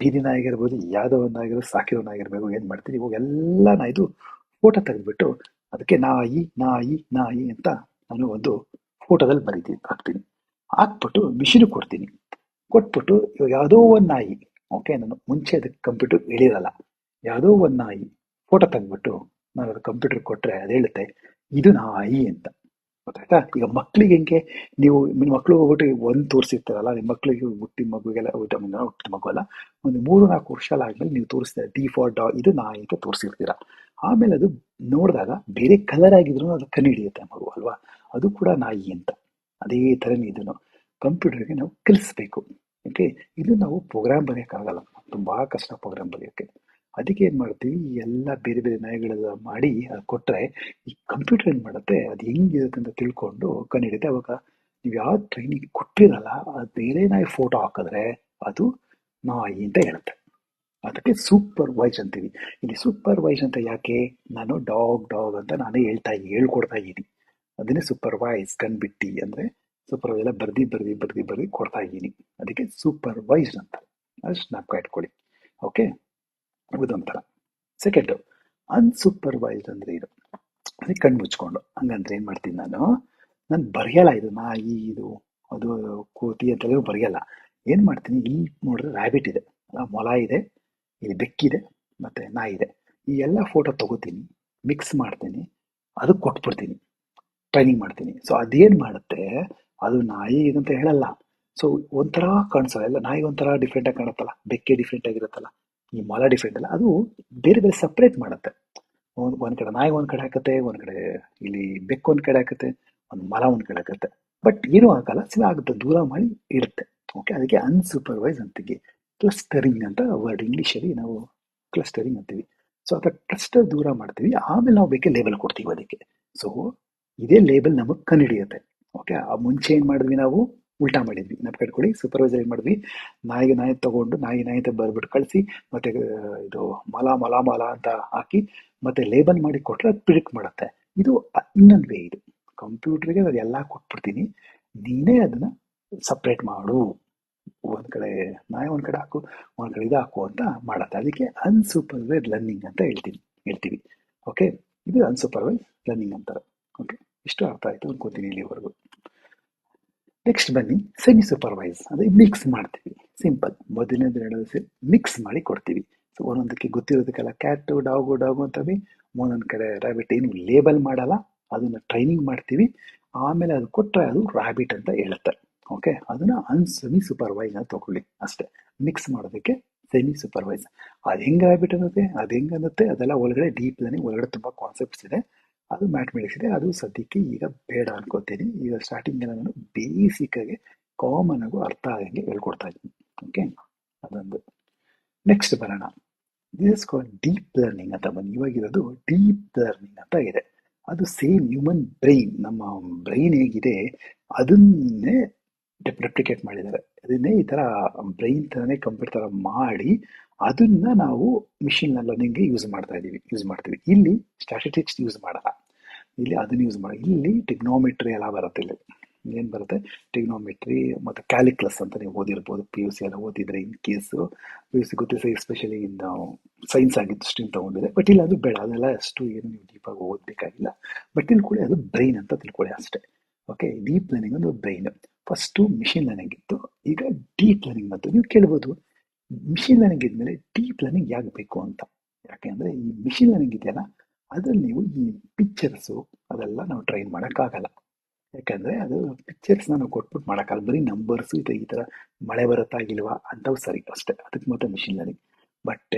ಬೀದಿ ನಾಯಿಗಿರ್ಬೋದು ಯಾವುದೋ ಒಂದು ಸಾಕಿರೋನಾಗಿರ್ಬೇಕು ಏನು ಮಾಡ್ತೀನಿ ಇವಾಗ ಎಲ್ಲ ನಾಯಿದು ಫೋಟೋ ತೆಗೆದ್ಬಿಟ್ಟು ಅದಕ್ಕೆ ನಾಯಿ ನಾಯಿ ನಾಯಿ ಅಂತ ನಾನು ಒಂದು ಫೋಟೋದಲ್ಲಿ ಬರೀತೀನಿ ಹಾಕ್ತೀನಿ. ಹಾಕ್ಬಿಟ್ಟು ಮಿಷಿನ್ ಕೊಡ್ತೀನಿ. ಕೊಟ್ಬಿಟ್ಟು ಇವಾಗ ಯಾವುದೋ ಒಂದು ನಾಯಿ ಓಕೆ ನಾನು ಮುಂಚೆ ಅದಕ್ಕೆ ಕಂಪ್ಯೂಟರ್ ಹೇಳಿರಲ್ಲ. ಯಾವುದೋ ಒಂದು ನಾಯಿ ಫೋಟೋ ತೆಗೆದ್ಬಿಟ್ಟು ನಾನು ಅದು ಕಂಪ್ಯೂಟರ್ ಕೊಟ್ಟರೆ ಅದು ಹೇಳುತ್ತೆ, ಇದು ನಾಯಿ ಅಂತ. ಗೊತ್ತಾಯ್ತಾ? ಈಗ ಮಕ್ಳಿಗೆ ಹೆಂಗೆ? ನೀವು, ನಿಮ್ಮ ಮಕ್ಕಳು ಹೋಗ್ಬಿಟ್ಟು ಒಂದು ತೋರಿಸಿರ್ತಾರಲ್ಲ, ನಿಮ್ಮ ಮಕ್ಕಳಿಗೆ ಹುಟ್ಟಿದ ಮಗುಗೆಲ್ಲ ಹುಟ್ಟಿದ ಮಗು ಅಲ್ಲ, ಒಂದು ಮೂರು ನಾಲ್ಕು ವರ್ಷ ಆದ್ಮೇಲೆ ನೀವು ತೋರಿಸ್ತೀರ ಡಿ ಫಾರ್ ಡಾ ಇದು ನಾಯಿ ಅಂತ ತೋರಿಸಿರ್ತೀರ. ಆಮೇಲೆ ಅದು ನೋಡಿದಾಗ ಬೇರೆ ಕಲರ್ ಆಗಿದ್ರು ಅದು ಕಣ್ಣು ಹಿಡಿಯುತ್ತೆ ಮಗು, ಅಲ್ವಾ? ಅದು ಕೂಡ ನಾಯಿ ಅಂತ. ಅದೇ ಥರನೇ ಇದನ್ನು ಕಂಪ್ಯೂಟರ್ಗೆ ನಾವು ಕಲಿಸ್ಬೇಕು. ಓಕೆ ಇದು ನಾವು ಪ್ರೋಗ್ರಾಮ್ ಬರೆಯೋಕ್ಕಾಗಲ್ಲ. ತುಂಬ ಕಷ್ಟ ಪ್ರೋಗ್ರಾಮ್ ಬರೆಯೋಕ್ಕೆ. ಅದಕ್ಕೆ ಏನು ಮಾಡ್ತೀವಿ, ಈ ಎಲ್ಲ ಬೇರೆ ಬೇರೆ ನಾಯಿಗಳೆಲ್ಲ ಮಾಡಿ ಕೊಟ್ಟರೆ ಈ ಕಂಪ್ಯೂಟರ್ ಏನು ಮಾಡುತ್ತೆ, ಅದು ಹೆಂಗಿರುತ್ತೆ ಅಂತ ತಿಳ್ಕೊಂಡು ಕಂಡುಹಿಡಿಯುತ್ತೆ ಅವಾಗ ನೀವು ಯಾವ ಟ್ರೈನಿಂಗ್ ಕೊಟ್ಟಿರಲ್ಲ, ಅದು ಬೇರೆ ನಾಯಿ ಫೋಟೋ ಹಾಕಿದ್ರೆ ಅದು ನಾಯಿ ಅಂತ ಹೇಳುತ್ತೆ. ಅದಕ್ಕೆ ಸೂಪರ್ ವೈಸ್ ಅಂತೀವಿ. ಇಲ್ಲಿ ಸೂಪರ್ ವೈಸ್ ಅಂತ ಯಾಕೆ? ನಾನು ಡಾಗ್ ಡಾಗ್ ಅಂತ ನಾನೇ ಹೇಳ್ತಾ, ಹೇಳ್ಕೊಡ್ತಾ ಇದ್ದೀನಿ. ಅದನ್ನೇ ಸೂಪರ್ ವೈಸ್ ಕಂಡ್ಬಿಟ್ಟಿ ಅಂದರೆ ಸೂಪರ್ ಎಲ್ಲ ಬರ್ದಿ ಬರ್ದಿ ಬರ್ದಿ ಬರ್ದಿ ಕೊಡ್ತಾ ಇದ್ದೀನಿ. ಅದಕ್ಕೆ ಸೂಪರ್ ವೈಸ್ ಅಂತ. ಅಷ್ಟು ಜ್ಞಾಪಕ ಇಟ್ಕೊಳ್ಳಿ. ಓಕೆ ಇದೊಂಥರ ಸೆಕೆಂಡು ಅನ್ಸೂಪರ್ವೈಸ್ಡ್ ಅಂದರೆ ಇದು ಅದಕ್ಕೆ ಕಣ್ಣು ಮುಚ್ಕೊಂಡು ಹಂಗಂದ್ರೆ ಏನು ಮಾಡ್ತೀನಿ ನಾನು? ನಾನು ಬರೆಯಲ್ಲ ಇದು ನಾಯಿ, ಇದು, ಅದು ಕೋತಿ ಅಂತೇಳಿ ಬರೆಯಲ್ಲ. ಏನು ಮಾಡ್ತೀನಿ? ಇಲ್ಲಿ ನೋಡಿದ್ರೆ ರ್ಯಾಬಿಟ್ ಇದೆ. ಮೊಲ ಇದೆ, ಇಲ್ಲಿ ಬೆಕ್ಕಿದೆ, ಮತ್ತು ನಾಯಿ ಇದೆ. ಈ ಎಲ್ಲ ಫೋಟೋ ತಗೋತೀನಿ ಮಿಕ್ಸ್ ಮಾಡ್ತೀನಿ, ಅದಕ್ಕೆ ಕೊಟ್ಬಿಡ್ತೀನಿ. ಟ್ರೈನಿಂಗ್ ಮಾಡ್ತೀನಿ. ಸೊ ಅದೇನು ಮಾಡುತ್ತೆ? ಅದು ನಾಯಿ ಇದಂತ ಹೇಳಲ್ಲ. ಸೊ ಒಂಥರ ಕಾಣಿಸಲ್ಲ. ಎಲ್ಲ ನಾಯಿ ಒಂಥರ ಡಿಫ್ರೆಂಟಾಗಿ ಕಾಣುತ್ತಲ್ಲ. ಬೆಕ್ಕೆ ಡಿಫ್ರೆಂಟ್ ಆಗಿರುತ್ತಲ್ಲ. ಈ ಮೊಲ ಡಿಫ್ರೆಂಟ್ ಅಲ್ಲ, ಅದು ಬೇರೆ ಬೇರೆ ಸಪ್ರೇಟ್ ಮಾಡುತ್ತೆ. ಒಂದು ಒಂದು ಕಡೆ ನಾಯಿ ಒಂದು ಕಡೆ ಹಾಕತ್ತೆ, ಒಂದು ಕಡೆ ಇಲ್ಲಿ ಬೆಕ್ಕು ಒಂದು ಕಡೆ ಹಾಕತ್ತೆ, ಒಂದು ಮಲ ಒಂದು ಕಡೆ ಹಾಕತ್ತೆ. ಬಟ್ ಏನೂ ಆಗಲ್ಲ ಸಿಲ ಆಗುತ್ತೆ ದೂರ ಮಾಡಿ ಇಡುತ್ತೆ ಓಕೆ ಅದಕ್ಕೆ ಅನ್ಸೂಪರ್ವೈಸ್ ಅಂತೀವಿ. ಕ್ಲಸ್ಟರಿಂಗ್ ಅಂತ ವರ್ಡ್ ಇಂಗ್ಲೀಷಲ್ಲಿ ನಾವು ಕ್ಲಸ್ಟರಿಂಗ್ ಅಂತೀವಿ. ಸೊ ಅದರ ಕ್ಲಸ್ಟರ್ ದೂರ ಮಾಡ್ತೀವಿ. ಆಮೇಲೆ ನಾವು ಬೇಕೇ ಲೇಬಲ್ ಕೊಡ್ತೀವಿ ಅದಕ್ಕೆ. ಸೊ ಇದೇ ಲೇಬಲ್ ನಮಗೆ ಕಂಡುಹಿಡಿಯುತ್ತೆ ಓಕೆ ಆ ಮುಂಚೆ ಏನು ಮಾಡಿದ್ವಿ ನಾವು? ಉಲ್ಟಾ ಮಾಡಿದ್ವಿ. ನಮ್ಮ ಕಟ್ಕೊಳ್ಳಿ ಸೂಪರ್ವೈಸರ್ ಏನು ಮಾಡಿದ್ವಿ? ನಾಯಿಗೆ ನಾಯಿ ತಗೊಂಡು, ನಾಯಿ ನಾಯಿ ಬರ್ಬಿಟ್ಟು ಕಳಿಸಿ, ಮತ್ತೆ ಇದು ಮಲ ಮಲ ಮಲ ಅಂತ ಹಾಕಿ, ಮತ್ತೆ ಲೇಬಲ್ ಮಾಡಿ ಕೊಟ್ಟರೆ ಅದು ಪ್ರಿಡಿಕ್ಟ್ ಮಾಡುತ್ತೆ. ಇದು ಇನ್ನೊಂದು ವೇ ಇದು. ಕಂಪ್ಯೂಟರ್ಗೆ ನಾನು ಎಲ್ಲ ಕೊಟ್ಬಿಡ್ತೀನಿ. ನೀನೇ ಅದನ್ನ ಸಪ್ರೇಟ್ ಮಾಡು. ಒಂದು ಕಡೆ ನಾಯಿ, ಒಂದು ಕಡೆ ಹಾಕು, ಒಂದು ಕಡೆ ಇದು ಹಾಕು ಅಂತ ಮಾಡತ್ತೆ. ಅದಕ್ಕೆ ಅನ್ಸೂಪರ್ವೈಸ್ ಲರ್ನಿಂಗ್ ಅಂತ ಹೇಳ್ತೀನಿ, ಹೇಳ್ತೀವಿ. ಓಕೆ ಇದು ಅನ್ಸೂಪರ್ವೈಸ್ ಲರ್ನಿಂಗ್ ಅಂತಾರೆ. ಓಕೆ ಇಷ್ಟು ಅರ್ಥ ಆಯಿತು ಅನ್ಕೋತೀನಿ ಇಲ್ಲಿವರೆಗೂ. ನೆಕ್ಸ್ಟ್ ಬನ್ನಿ ಸೆಮಿ ಸೂಪರ್ವೈಸ್ ಅಂದರೆ ಮಿಕ್ಸ್ ಮಾಡ್ತೀವಿ. ಸಿಂಪಲ್ ಮೊದಲನೇದು ಎರಡನೇದು ಮಿಕ್ಸ್ ಮಾಡಿ ಕೊಡ್ತೀವಿ. ಸೊ ಒಂದೊಂದಕ್ಕೆ ಗೊತ್ತಿರೋದಕ್ಕೆಲ್ಲ ಕ್ಯಾಟು ಡಾಗು ಡಾಗು ಅಂತವಿ. ಒಂದೊಂದು ಕಡೆ ರ್ಯಾಬಿಟ್ ಏನು ಲೇಬಲ್ ಮಾಡಲ್ಲ, ಅದನ್ನು ಟ್ರೈನಿಂಗ್ ಮಾಡ್ತೀವಿ. ಆಮೇಲೆ ಅದು ಕೊಟ್ಟರೆ ಅದು ರ್ಯಾಬಿಟ್ ಅಂತ ಹೇಳುತ್ತೆ ಓಕೆ ಅದನ್ನು ಅನ್ಸೆಮಿ ಸೂಪರ್ವೈಸ್ ಅಂತ ತಗೊಳ್ಳಿ ಅಷ್ಟೇ. ಮಿಕ್ಸ್ ಮಾಡೋದಕ್ಕೆ ಸೆಮಿ ಸೂಪರ್ವೈಸ್ ಅದು ಹೆಂಗೆ ರ್ಯಾಬಿಟ್ ಅನ್ನುತ್ತೆ, ಅದು ಹೆಂಗೆ ಅನ್ನುತ್ತೆ, ಅದೆಲ್ಲ ಒಳಗಡೆ ಡೀಪ್ ಲರ್ನಿಂಗ್ ಒಳಗಡೆ ತುಂಬ ಕಾನ್ಸೆಪ್ಟ್ಸ್ ಇದೆ. ಅದು ಮ್ಯಾಥಮೆಟಿಕ್ಸ್ ಇದೆ ಅದು ಸದ್ಯಕ್ಕೆ ಈಗ ಬೇಡ ಅನ್ಕೋತೀನಿ. ಈಗ ಸ್ಟಾರ್ಟಿಂಗ್ ನಾನು ಬೇಸಿಕ್ಕಾಗಿ ಕಾಮನ್ ಆಗು ಅರ್ಥ ಆಗಂಗೆ ಹೇಳ್ಕೊಡ್ತಾ ಇದ್ದೀನಿ. ಓಕೆ ಅದೊಂದು. ನೆಕ್ಸ್ಟ್ ಬರೋಣ. ದಿಸ್ ಕಾಲ್ ಡೀಪ್ ಲರ್ನಿಂಗ್ ಅಂತ ಬನ್ನಿ. ಇವಾಗಿರೋದು ಡೀಪ್ ಲರ್ನಿಂಗ್ ಅಂತ ಇದೆ. ಅದು ಸೇಮ್ ಹ್ಯೂಮನ್ ಬ್ರೈನ್ ನಮ್ಮ ಬ್ರೈನ್ ಹೇಗಿದೆ, ಅದನ್ನೇ ರೆಪ್ಲಿಕೇಟ್ ಮಾಡಿದ್ದಾರೆ. ಅದನ್ನೇ ಈ ಥರ ಬ್ರೈನ್ ಥರನೇ ಕಂಪ್ಯೂಟರ್ ಥರ ಮಾಡಿ ಅದನ್ನ ನಾವು ಮಿಷಿನ್ ಲರ್ನಿಂಗ್ಗೆ ಯೂಸ್ ಮಾಡ್ತಾ ಇದ್ದೀವಿ ಯೂಸ್ ಮಾಡ್ತೀವಿ. ಇಲ್ಲಿ ಸ್ಟ್ಯಾಟಿಸ್ಟಿಕ್ಸ್ ಯೂಸ್ ಮಾಡಲ್ಲ. ಇಲ್ಲಿ ಅದನ್ನ ಯೂಸ್ ಮಾಡಿ. ಇಲ್ಲಿ ಟಿಗ್ನೋಮೆಟ್ರಿ ಎಲ್ಲ ಬರುತ್ತೆ ಇಲ್ಲಿ. ಏನು ಬರುತ್ತೆ? ಟಿಗ್ನೋಮೆಟ್ರಿ ಮತ್ತು ಕ್ಯಾಲಿಕ್ಲಸ್ ಅಂತ ನೀವು ಓದಿರ್ಬೋದು. ಪಿ ಯು ಸಿ ಎಲ್ಲ ಓದಿದ್ರೆ in case P U C ಗೊತ್ತಿಲ್ಲ ಎಸ್ಪೆಷಲಿ ಇನ್ ಸೈನ್ಸ್ ಆಗಿದ್ದು ಸ್ಟ್ರೀಮ್ ತೊಗೊಂಡಿದೆ ಬಟ್ ಇಲ್ಲಿ ಅದು ಬೇಡ, ಅದೆಲ್ಲ ಅಷ್ಟು ಏನು ನೀವು ಡೀಪಾಗಿ ಓದಬೇಕಾಗಿಲ್ಲ. ಬಟ್ ತಿಳ್ಕೊಳ್ಳಿ, ಅದು ಬ್ರೈನ್ ಅಂತ ತಿಳ್ಕೊಳ್ಳಿ ಅಷ್ಟೇ. ಓಕೆ ಡೀಪ್ ಲರ್ನಿಂಗ್ ಒಂದು ಬ್ರೈನ್ ಫಸ್ಟು ಮಿಷಿನ್ ಲರ್ನಿಂಗ್ ಇತ್ತು. ಈಗ ಡೀಪ್ ಲರ್ನಿಂಗ್ ಬಂತು ನೀವು ಕೇಳ್ಬೋದು. ಮಿಷಿನ್ ಲರ್ನಿಂಗ್ ಇದ್ಮೇಲೆ ಡೀಪ್ ಲರ್ನಿಂಗ್ ಯಾಕೆ ಬೇಕು ಅಂತ? ಯಾಕೆಂದರೆ ಈ ಮಿಷಿನ್ ಲರ್ನಿಂಗ್ ಇದೆಯಲ್ಲ ಅದ್ರಲ್ಲಿ ನೀವು ಈ ಪಿಕ್ಚರ್ಸು ಅದೆಲ್ಲ ನಾವು ಟ್ರೈನ್ ಮಾಡೋಕ್ಕಾಗಲ್ಲ. ಯಾಕಂದರೆ ಅದು ಪಿಕ್ಚರ್ಸ್ನ ನಾವು ಕೊಟ್ಬಿಟ್ಟು ಮಾಡೋಕ್ಕಾಗಲ್ಲ. ಬರೀ ನಂಬರ್ಸು ಇದೆ ಈ ಥರ ಮಳೆ ಬರುತ್ತಾ ಇಲ್ವಾ ಅಂಥವು ಸರಿ ಅಷ್ಟೇ. ಅದಕ್ಕೆ ಮಾತ್ರ ಮಿಷಿನ್ ಲರ್ನಿಂಗ್ ಬಟ್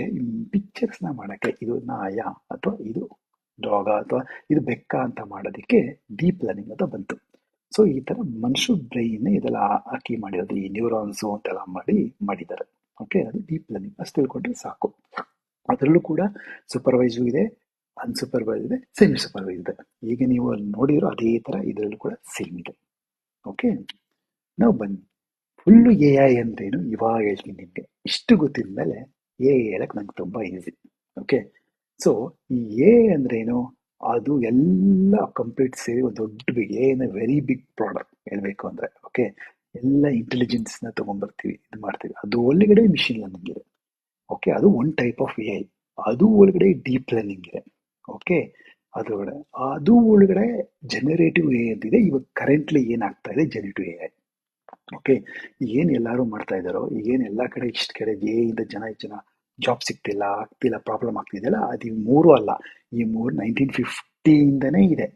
ಪಿಕ್ಚರ್ಸ್ನ ಮಾಡೋಕ್ಕೆ ಇದು ನಾಯ ಅಥವಾ ಇದು ಡಾಗ ಅಥವಾ ಇದು ಬೆಕ್ಕ ಅಂತ ಮಾಡೋದಕ್ಕೆ ಡೀಪ್ ಲರ್ನಿಂಗ್ ಅಂತ ಬಂತು. ಸೊ ಈ ಥರ ಮನುಷ್ಯ ಬ್ರೈನ್ ಇದೆಲ್ಲ ಹಾಕಿ ಮಾಡಿರೋದು. ಈ ನ್ಯೂರಾನ್ಸು ಅಂತೆಲ್ಲ ಮಾಡಿ, ಮಾಡಿದ್ದಾರೆ. ಓಕೆ ಅದು ಡೀಪ್ ಲರ್ನಿಂಗ್ ಅಷ್ಟು ತಿಳ್ಕೊಂಡ್ರೆ ಸಾಕು. ಅದರಲ್ಲೂ ಕೂಡ ಸೂಪರ್ವೈಸು ಇದೆ. ಅನ್ಸೂಪರ್ವೈಸ್ ಇದೆ ಸೆಮಿ ಸೂಪರ್ವೈಸ್ ಇದೆ ಈಗ ನೀವು ಅಲ್ಲಿ ಅದೇ ಥರ ಇದರಲ್ಲೂ ಕೂಡ ಸೇಮ್ ಇದೆ. ಓಕೆ ನಾವು ಬನ್ನಿ. ಫುಲ್ಲು ಎ ಐ ಅಂದ್ರೇನು? ಇವಾಗ ಹೇಳ್ತೀನಿ ನಿಮಗೆ. ಇಷ್ಟು ಗೊತ್ತಿದ ಮೇಲೆ ಎ ಐ ಹೇಳಕ್ಕೆ ನಂಗೆ ತುಂಬ ಈಸಿ ಓಕೆ ಸೊ ಈ ಎ ಅಂದ್ರೇನು? ಅದು ಎಲ್ಲ ಕಂಪ್ಲೀಟ್ ಸೇರಿ ಒಂದು ದೊಡ್ಡ big A very big product ಹೇಳ್ಬೇಕು ಅಂದ್ರೆ. ಓಕೆ ಎಲ್ಲ ಇಂಟೆಲಿಜೆನ್ಸ್ನ ತಗೊಂಡ್ಬರ್ತೀವಿ ಇದು ಮಾಡ್ತೀವಿ. ಅದು ಒಳಗಡೆ ಮಿಷಿನ್ ಲರ್ನಿಂಗ್ ಇದೆ. ಓಕೆ ಅದು one type of A I ಅದು ಒಳಗಡೆ ಡೀಪ್ ಲರ್ನಿಂಗ್ ಇದೆ. ಓಕೆ ಅದರೊಳಗಡೆ ಅದು ಒಳಗಡೆ ಜನರೇಟಿವ್ ಎ ಅಂತಿದೆ. ಇವಾಗ ಕರೆಂಟ್ಲಿ ಏನಾಗ್ತಾ ಇದೆ? ಜನರೇಟಿವ್ ಎ ಓಕೆ ಏನು ಎಲ್ಲರೂ ಮಾಡ್ತಾ ಇದ್ದಾರೋ? ಈಗ ಏನು ಎಲ್ಲ ಕಡೆ ಇಷ್ಟು ಕಡೆ ಇಂದ ಜನ ಜನ ಜಾಬ್ ಸಿಗ್ತಿಲ್ಲ, ಆಗ್ತಿಲ್ಲ ಪ್ರಾಬ್ಲಮ್ ಆಗ್ತಿದೆಯಲ್ಲ? ಅದು ಈ ಮೂರು ಅಲ್ಲ. ಈ ಮೂರು ನೈನ್ಟೀನ್ ಫಿಫ್ಟಿಯಿಂದನೇ ಇದೆ.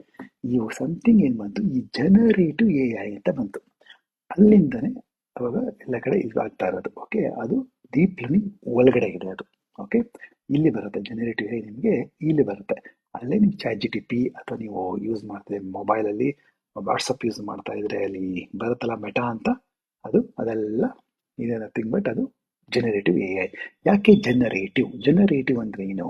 ಈ ಸಮಥಿಂಗ್ ಏನು ಬಂತು? ಈ ಜನರೇಟಿವ್ ಎ ಐ ಅಂತ ಬಂತು. ಅಲ್ಲಿಂದನೇ ಅವಾಗ ಎಲ್ಲ ಕಡೆ ಇದು ಆಗ್ತಾ ಇರೋದು. ಓಕೆ ಅದು ಡೀಪ್ ಲರ್ನಿಂಗ್ ಒಳಗಡೆ ಇದೆ ಅದು. ಓಕೆ ಇಲ್ಲಿ ಬರುತ್ತೆ ಜನರೇಟಿವ್ ಎ ನಿಮಗೆ ಇಲ್ಲಿ ಬರುತ್ತೆ. ಅಲ್ಲೇ ನೀವು ಚಾಟ್ ಜಿ ಟಿ ಪಿ ಅಥವಾ ನೀವು ಯೂಸ್ ಮಾಡ್ತೀರಿ ಮೊಬೈಲಲ್ಲಿ ವಾಟ್ಸಪ್ ಯೂಸ್ ಮಾಡ್ತಾ ಇದ್ರೆ ಅಲ್ಲಿ ಬರುತ್ತಲ್ಲ ಮೆಟಾ ಅಂತ, ಅದು ಅದೆಲ್ಲ ಇದೆ ನಥಿಂಗ್ ಬಟ್ ಅದು ಜನರೇಟಿವ್ ಎ ಐ ಯಾಕೆ ಜನರೇಟಿವ್ ಜನರೇಟಿವ್ ಅಂದ್ರೆ ಏನು?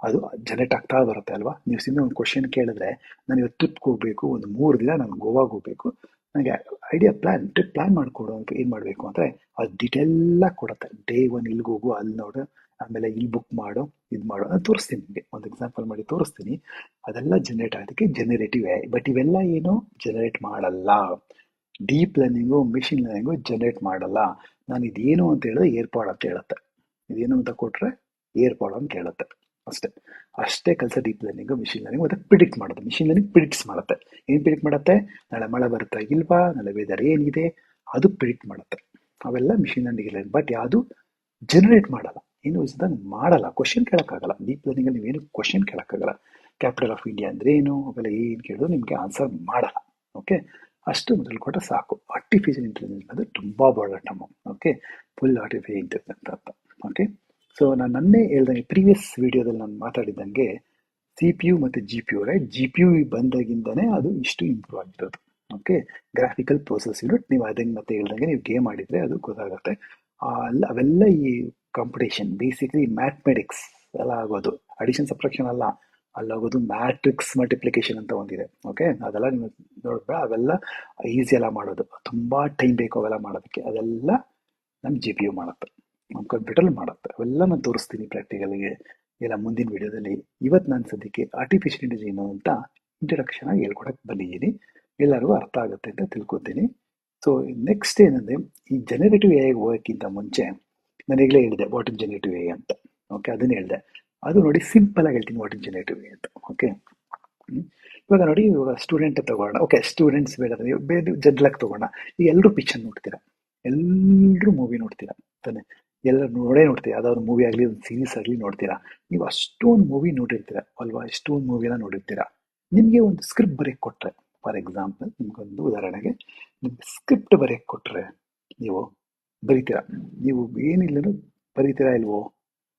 ಅದು ಜನರೇಟ್ ಆಗ್ತಾ ಬರುತ್ತೆ ಅಲ್ವಾ? ನೀವು ಸಿಮ್ಮೆ ಒಂದು ಕ್ವಶನ್ ಕೇಳಿದ್ರೆ ನಾನು ಇವತ್ತು ಹೋಗ್ಬೇಕು, ಒಂದು ಮೂರು ದಿನ ನಾನು ಗೋವಾಗೆ ಹೋಗ್ಬೇಕು. ನನಗೆ ಐಡಿಯಾ ಪ್ಲಾನ್ ಟ್ರಿಪ್ ಪ್ಲಾನ್ ಮಾಡಿಕೊಡು ಅಂತ ಏನು ಮಾಡಬೇಕು ಅಂದರೆ ಅದು ಡಿಟೇಲ್ ಕೊಡುತ್ತೆ. ಡೇ ಒನ್ ಇಲ್ಲಿಗೆ ಹೋಗು, ಅಲ್ಲಿ ನೋಡು, ಆಮೇಲೆ ಇಲ್ಲಿ ಬುಕ್ ಮಾಡು, ಇದು ಮಾಡು, ಅದು ತೋರಿಸ್ತೀನಿ ನಿಮಗೆ. ಒಂದು ಎಕ್ಸಾಂಪಲ್ ಮಾಡಿ ತೋರಿಸ್ತೀನಿ. ಅದೆಲ್ಲ ಜನರೇಟ್ ಆಗೋದಕ್ಕೆ ಜನರೇಟಿವ್ ಎ ಬಟ್ ಇವೆಲ್ಲ ಏನು? ಜನರೇಟ್ ಮಾಡಲ್ಲ. Deep learning machine learning generate ಮಾಡಲ್ಲ. ನಾನು ಇದೇನು ಅಂತ ಹೇಳಿದ್ರೆ ಏರ್ಪಾಡ್ ಅಂತ ಹೇಳುತ್ತೆ. ಇದೇನು ಅಂತ ಕೊಟ್ರೆ ಏರ್ಪಾಡ್ ಅಂತ ಹೇಳುತ್ತೆ. ಅಷ್ಟೇ. ಅಷ್ಟೇ ಕೆಲಸ ಡೀಪ್ ಲರ್ನಿಂಗು ಮಿಷಿನ್ ಲರ್ನಿಂಗ್ ಮತ್ತೆ ಪ್ರಿಡಿಕ್ಟ್ ಮಾಡುತ್ತೆ ಮಿಷಿನ್ ಲರ್ನಿಂಗ್ ಪ್ರಿಡಿಕ್ಟ್ಸ್ ಮಾಡುತ್ತೆ. ಏನು ಪ್ರಿಡಿಕ್ಟ್ ಮಾಡುತ್ತೆ? ನಾಳೆ ಮಳೆ ಬರುತ್ತಾ ಇಲ್ವಾ? ನಾಳೆ ವೆದರ್ ಏನಿದೆ? ಅದು ಪ್ರಿಡಿಕ್ಟ್ ಮಾಡುತ್ತೆ. ಅವೆಲ್ಲ ಮಿಷಿನ್ ಲರ್ನಿಂಗ್ ಬಟ್ ಯಾವುದು? ಜನರೇಟ್ ಮಾಡಲ್ಲ. ಏನು ಇಸ್ದಂಗೆ ಮಾಡಲ್ಲ. ಕ್ವಶನ್ ಕೇಳೋಕ್ಕಾಗಲ್ಲ. ಡೀಪ್ ಲರ್ನಿಂಗಲ್ಲಿ ನೀವೇನು ಕ್ವಶನ್ ಕೇಳೋಕ್ಕಾಗಲ್ಲ. ಕ್ಯಾಪಿಟಲ್ ಆಫ್ ಇಂಡಿಯಾ ಅಂದ್ರೆ ಏನು? ಅವೆಲ್ಲ ಏನು ಕೇಳಿದ್ರು ನಿಮಗೆ ಆನ್ಸರ್ ಮಾಡಲ್ಲ. ಓಕೆ ಅಷ್ಟು ಮೊದಲು ಕೊಟ್ಟರೆ ಸಾಕು. ಆರ್ಟಿಫಿಷಿಯಲ್ ಇಂಟೆಲಿಜೆನ್ಸ್ ಅಂದರೆ ತುಂಬ ಬಹಳ ನಮ್ಮ ಓಕೆ ಫುಲ್ ಆರ್ಟಿಫಿಷಿಯಲ್ ಇಂಟೆಲಿಜೆನ್ಸ್ ಅಂತ. ಓಕೆ ಸೊ ನಾನು ನನ್ನೇ ಹೇಳ್ದಂಗೆ ಪ್ರೀವಿಯಸ್ ವಿಡಿಯೋದಲ್ಲಿ ನಾನು ಮಾತಾಡಿದಂಗೆ ಸಿ ಪಿ ಯು ಮತ್ತು G P U right G P U ಬಂದಾಗಿಂದನೇ ಅದು ಇಷ್ಟು ಇಂಪ್ರೂವ್ ಆಗಿರೋದು ಓಕೆ ಗ್ರಾಫಿಕಲ್ ಪ್ರೋಸೆಸ್ ಯೂನಿಟ್ ನೀವು ಅದಂಗೆ ಮತ್ತೆ ಹೇಳ್ದಂಗೆ ನೀವು ಗೇಮ್ ಆಡಿದರೆ ಅದು ಗೊತ್ತಾಗುತ್ತೆ. ಅಲ್ಲ, ಅವೆಲ್ಲ ಈ ಕಾಂಪಿಟೇಷನ್ ಬೇಸಿಕಲಿ ಮ್ಯಾಥ್ಮೆಟಿಕ್ಸ್ ಎಲ್ಲ ಆಗೋದು. ಅಡಿಷನ್ ಸಬ್ಟ್ರಾಕ್ಷನ್ ಅಲ್ಲ. ಅಲ್ಲೋಗೋದು ಮ್ಯಾಟ್ರಿಕ್ಸ್ ಮಲ್ಟಿಪ್ಲಿಕೇಶನ್ ಅಂತ ಒಂದಿದೆ. ಓಕೆ ಅದೆಲ್ಲ ನೀವು ನೋಡಿದ್ರೆ ಅವೆಲ್ಲ ಈಸಿ ಎಲ್ಲ ಮಾಡೋದು. ತುಂಬ ಟೈಮ್ ಬೇಕು ಅವೆಲ್ಲ ಮಾಡೋದಕ್ಕೆ. ಅದೆಲ್ಲ ನಮ್ಮ ಜಿ ಪಿ ಯು ಮಾಡುತ್ತೆ. ನಮ್ಮ ಕಂಪ್ಯೂಟರ್ ಮಾಡುತ್ತೆ. ಅವೆಲ್ಲ ನಾನು ತೋರಿಸ್ತೀನಿ ಪ್ರಾಕ್ಟಿಕಲ್ಗೆ ಎಲ್ಲ ಮುಂದಿನ ವಿಡಿಯೋದಲ್ಲಿ ಇವತ್ತು ನಾನು ಸದ್ಯಕ್ಕೆ ಆರ್ಟಿಫಿಷಿಯಲ್ ಇಂಟೆಲಿಜೆನ್ಸ್ ಅಂತ ಇಂಟ್ರಡಕ್ಷನ್ ಆಗಿ ಹೇಳ್ಕೊಡಕ್ಕೆ ಬಂದಿದ್ದೀನಿ. ಎಲ್ಲರಿಗೂ ಅರ್ಥ ಆಗುತ್ತೆ ಅಂತ ತಿಳ್ಕೊತೀನಿ. ಸೊ ನೆಕ್ಸ್ಟ್ ಏನಂದ್ರೆ, ಈ ಜನರೇಟಿವ್ ಎ ಹೋಗೋಕ್ಕಿಂತ ಮುಂಚೆ ನಾನು ಈಗಲೇ ಹೇಳಿದೆ ವಾಟ್ ಇಸ್ ಜನರೇಟಿವ್ ಎ ಅಂತ. ಓಕೆ ಅದನ್ನ ಹೇಳಿದೆ. ಅದು ನೋಡಿ ಸಿಂಪಲ್ ಆಗಿ ಹೇಳ್ತೀನಿ ವಾಟ್ ಇಸ್ ಜನರೇಟಿವ್ ಎ ಅಂತ. ಓಕೆ ಇವಾಗ ನೋಡಿ, ಇವಾಗ ಸ್ಟೂಡೆಂಟ್ ತಗೋಣ ಓಕೆ ಸ್ಟೂಡೆಂಟ್ಸ್ ಬೇಡ ಬೇರೆ ಜಡ್ಲಾಗಿ ತಗೋಣ ಈಗ ಎಲ್ಲರೂ ಪಿಕ್ಚರ್ ನೋಡ್ತೀರಾ? ಎಲ್ಲರೂ ಮೂವಿ ನೋಡ್ತೀರಾ? ತಾನೆ? ಎಲ್ಲ ನೋಡೇ ನೋಡ್ತೀರಾ ಯಾವ್ದಾದ್ರು ಮೂವಿ ಆಗಲಿ, ಒಂದು ಸೀರೀಸ್ ಆಗಲಿ ನೋಡ್ತೀರಾ. ನೀವು ಅಷ್ಟೊಂದು ಮೂವಿ ನೋಡಿರ್ತೀರ, ಅಲ್ವಾ? ಎಷ್ಟೊಂದು ಮೂವಿನ ನೋಡಿರ್ತೀರಾ. ನಿಮಗೆ ಒಂದು ಸ್ಕ್ರಿಪ್ಟ್ ಬರೆಯಕ್ಕೆ ಕೊಟ್ಟರೆ ಫಾರ್ ಎಕ್ಸಾಂಪಲ್ ನಿಮಗೊಂದು ಉದಾಹರಣೆಗೆ, ನಿಮ್ಗೆ ಸ್ಕ್ರಿಪ್ಟ್ ಬರೆಯಕ್ಕೆ ಕೊಟ್ಟರೆ ನೀವು ಬರಿತೀರಾ. ನೀವು ಏನಿಲ್ಲರೂ ಬರಿತೀರಾ ಇಲ್ವೋ?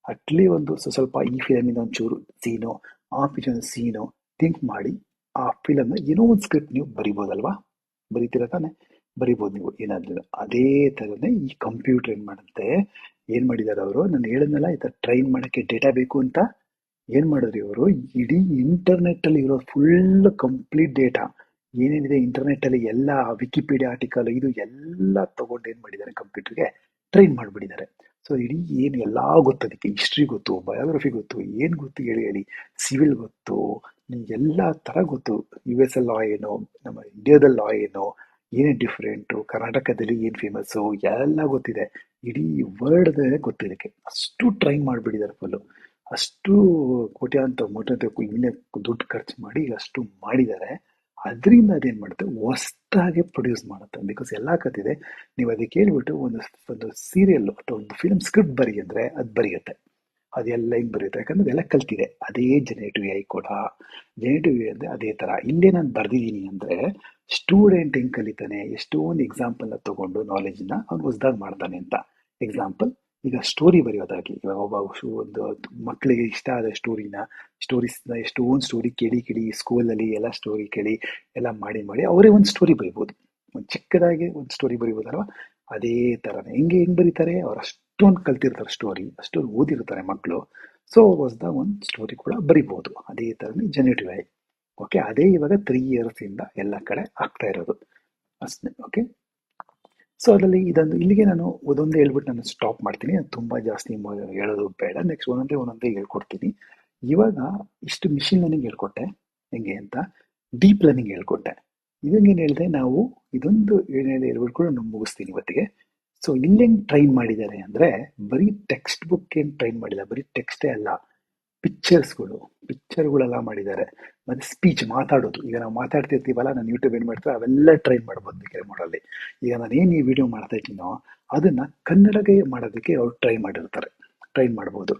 ಅಟ್ಲಿ ಒಂದು ಸ್ವಲ್ಪ ಈ ಫಿಲಮಿಂದ ಒಂಚೂರು ಸೀನು ಆ ಫಿಲಮ್ ಸೀನು ಥಿಂಕ್ ಮಾಡಿ, ಆ ಫಿಲಮ್ನ ಏನೋ ಒಂದು ಸ್ಕ್ರಿಪ್ಟ್ ನೀವು ಬರಿಬೋದಲ್ವಾ? ಬರಿತೀರಾ ತಾನೆ? ಬರಿಬೋದು ನೀವು. ಏನಾದ್ರೂ ಅದೇ ಥರನೇ ಈ ಕಂಪ್ಯೂಟರ್ ಏನು ಮಾಡುತ್ತೆ ಏನು ಮಾಡಿದ್ದಾರೆ ಅವರು? ನಾನು ಹೇಳಿದ್ನಲ್ಲ, ಈ ಥರ ಟ್ರೈನ್ ಮಾಡೋಕ್ಕೆ ಡೇಟಾ ಬೇಕು ಅಂತ ಏನು ಮಾಡಿದ್ರಿ ಅವರು? ಇಡೀ ಇಂಟರ್ನೆಟ್ಟಲ್ಲಿ ಇರೋ ಫುಲ್ ಕಂಪ್ಲೀಟ್ ಡೇಟಾ ಏನೇನಿದೆ ಇಂಟರ್ನೆಟ್ಟಲ್ಲಿ ಎಲ್ಲ ವಿಕಿಪೀಡಿಯಾ ಆರ್ಟಿಕಲ್ ಇದು ಎಲ್ಲ ತಗೊಂಡು ಏನು ಮಾಡಿದ್ದಾರೆ ಕಂಪ್ಯೂಟರ್ಗೆ ಟ್ರೈನ್ ಮಾಡಿಬಿಟ್ಟಿದ್ದಾರೆ ಸೊ ಇಡೀ ಏನು ಎಲ್ಲ ಗೊತ್ತು ಅದಕ್ಕೆ. ಹಿಸ್ಟ್ರಿ ಗೊತ್ತು ಬಯೋಗ್ರಫಿ ಗೊತ್ತು, ಏನು ಗೊತ್ತು ಹೇಳಿ ಹೇಳಿ. ಸಿವಿಲ್ ಗೊತ್ತು ಎಲ್ಲ ಥರ ಗೊತ್ತು. ಯು ಎಸ್ ಎಲ್ ಲಾ ಏನು, ನಮ್ಮ ಇಂಡಿಯಾದಲ್ಲಿ ಲಾ ಏನು ಏನೇ ಡಿಫ್ರೆಂಟು ಕರ್ನಾಟಕದಲ್ಲಿ ಏನು ಫೇಮಸ್ಸು ಎಲ್ಲ ಗೊತ್ತಿದೆ. ಇಡೀ ವರ್ಲ್ಡ್ ಗೊತ್ತಿರಕ್ಕೆ ಅಷ್ಟು ಟ್ರೈ ಮಾಡಿಬಿಟ್ಟಿದ್ದಾರೆ ಫುಲ್ಲು ಅಷ್ಟು ಕೋಟ್ಯಾಂತ ಮೂಟಂತ ಇನ್ನೇ ದುಡ್ಡು ಖರ್ಚು ಮಾಡಿ ಅಷ್ಟು ಮಾಡಿದ್ದಾರೆ ಅದರಿಂದ ಅದೇನು ಮಾಡುತ್ತೆ? ಹೊಸ್ದಾಗೆ ಪ್ರೊಡ್ಯೂಸ್ ಮಾಡುತ್ತೆ. ಬಿಕಾಸ್ ಎಲ್ಲ ಕತ್ತಿದೆ ನೀವು ಅದಕ್ಕೆ ಹೇಳ್ಬಿಟ್ಟು ಒಂದು ಒಂದು ಸೀರಿಯಲ್ ಅಥವಾ ಒಂದು ಫಿಲ್ಮ್ ಸ್ಕ್ರಿಪ್ಟ್ ಬರಿ ಅಂದರೆ ಅದು ಬರೆಯುತ್ತೆ. ಅದೆಲ್ಲ ಹಿಂಗೆ ಬರೆಯುತ್ತೆ. ಯಾಕಂದ್ರೆ ಅದೆಲ್ಲ ಕಲ್ತಿದೆ. ಅದೇ ಜೆನೇಟಿವ್ ಐ ಕೂಡ. ಜೆನೇಟಿವ್ ಅಂದರೆ ಅದೇ ಥರ ಇಲ್ಲೇ ನಾನು ಬರೆದಿದ್ದೀನಿ ಅಂದರೆ ಸ್ಟೂಡೆಂಟ್ ಹೆಂಗೆ ಕಲಿತಾನೆ ಎಷ್ಟೊಂದು ಎಕ್ಸಾಂಪಲ್ನ ತೊಗೊಂಡು ನಾಲೆಜ್ನ ಅವ್ನು ಹೊಸ್ದಾಗಿ ಮಾಡ್ತಾನೆ ಅಂತ. ಎಕ್ಸಾಂಪಲ್ ಈಗ ಸ್ಟೋರಿ ಬರೆಯೋದಾಗಲಿ, ಇವಾಗ ಒಬ್ಬ ಒಂದು ಮಕ್ಕಳಿಗೆ ಇಷ್ಟ ಆದ ಸ್ಟೋರಿನ ಸ್ಟೋರೀಸ್ನ ಎಷ್ಟೊಂದು ಸ್ಟೋರಿ ಕೇಳಿ ಕೇಳಿ ಸ್ಕೂಲಲ್ಲಿ ಎಲ್ಲ ಸ್ಟೋರಿ ಕೇಳಿ, ಎಲ್ಲ ಮಾಡಿ ಮಾಡಿ ಅವರೇ ಒಂದು ಸ್ಟೋರಿ ಬರಿಬೋದು. ಒಂದು ಚಿಕ್ಕದಾಗಿ ಒಂದು ಸ್ಟೋರಿ ಬರಿಬೋದಲ್ವ? ಅದೇ ಥರನೇ ಹೆಂಗೆ ಹೆಂಗೆ ಬರೀತಾರೆ? ಅವ್ರು ಅಷ್ಟೊಂದು ಕಲ್ತಿರ್ತಾರೆ ಸ್ಟೋರಿ ಅಷ್ಟೊಂದು ಓದಿರ್ತಾರೆ ಮಕ್ಕಳು ಸೊ ಹೊಸ್ದಾಗ ಒಂದು ಸ್ಟೋರಿ ಕೂಡ ಬರಿಬೋದು. ಅದೇ ಥರನೇ ಜನರೇಟಿವ್ ಐ ಓಕೆ ಅದೇ ಇವಾಗ ತ್ರೀ ಇಯರ್ಸಿಂದ ಎಲ್ಲ ಕಡೆ ಆಗ್ತಾ ಇರೋದು. ಅಷ್ಟೇ ಓಕೆ ಸೊ ಅದರಲ್ಲಿ ಇದೊಂದು, ಇಲ್ಲಿಗೆ ನಾನು ಒಂದೊಂದೇ ಹೇಳ್ಬಿಟ್ಟು ನಾನು ಸ್ಟಾಪ್ ಮಾಡ್ತೀನಿ. ತುಂಬ ಜಾಸ್ತಿ ಹೇಳೋದು ಬೇಡ. ನೆಕ್ಸ್ಟ್ ಒಂದೊಂದೇ ಒಂದೊಂದೇ ಹೇಳ್ಕೊಡ್ತೀನಿ. ಇವಾಗ ಇಷ್ಟು ಮಿಷಿನ್ ಲರ್ನಿಂಗ್ ಹೇಳ್ಕೊಟ್ಟೆ. ಹೆಂಗೆ ಅಂತ? Deep learning ಹೇಳ್ಕೊಟ್ಟೆ. ಇದಂಗೇನು ಹೇಳಿದೆ? ನಾವು ಇದೊಂದು ಏನೇನು ಹೇಳ್ಬಿಟ್ಟು ನಾನು ಮುಗಿಸ್ತೀನಿ ಇವತ್ತಿಗೆ. ಸೊ ಇಲ್ಲೆಂಗ್ ಟ್ರೈನ್ ಮಾಡಿದ್ದಾರೆ ಅಂದರೆ ಬರೀ ಟೆಕ್ಸ್ಟ್ ಬುಕ್ ಏನು ಟ್ರೈನ್ ಮಾಡಿಲ್ಲ. ಬರೀ ಟೆಕ್ಸ್ಟೇ ಅಲ್ಲ. ಪಿಕ್ಚರ್ಸ್ಗಳು ಪಿಕ್ಚರ್ಗಳೆಲ್ಲ ಮಾಡಿದ್ದಾರೆ. ಮತ್ತು ಸ್ಪೀಚ್ ಮಾತಾಡೋದು. ಈಗ ನಾವು ಮಾತಾಡ್ತಿರ್ತೀವಲ್ಲ, ನಾನು ಯೂಟ್ಯೂಬ್ ಏನು ಮಾಡ್ತಾರೆ ಅವೆಲ್ಲ ಟ್ರೈನ್ ಮಾಡ್ಬೋದು ಬೇಕಿದ್ರೆ ಮೋಡಲ್ಲಿ. ಈಗ ನಾನು ಏನು ಈ ವಿಡಿಯೋ ಮಾಡ್ತಾ ಇದ್ದೀನೋ, ಅದನ್ನ ಕನ್ನಡಗೆ ಮಾಡೋದಕ್ಕೆ ಅವ್ರು ಟ್ರೈ ಮಾಡಿರ್ತಾರೆ. ಟ್ರೈನ್ ಮಾಡ್ಬೋದು.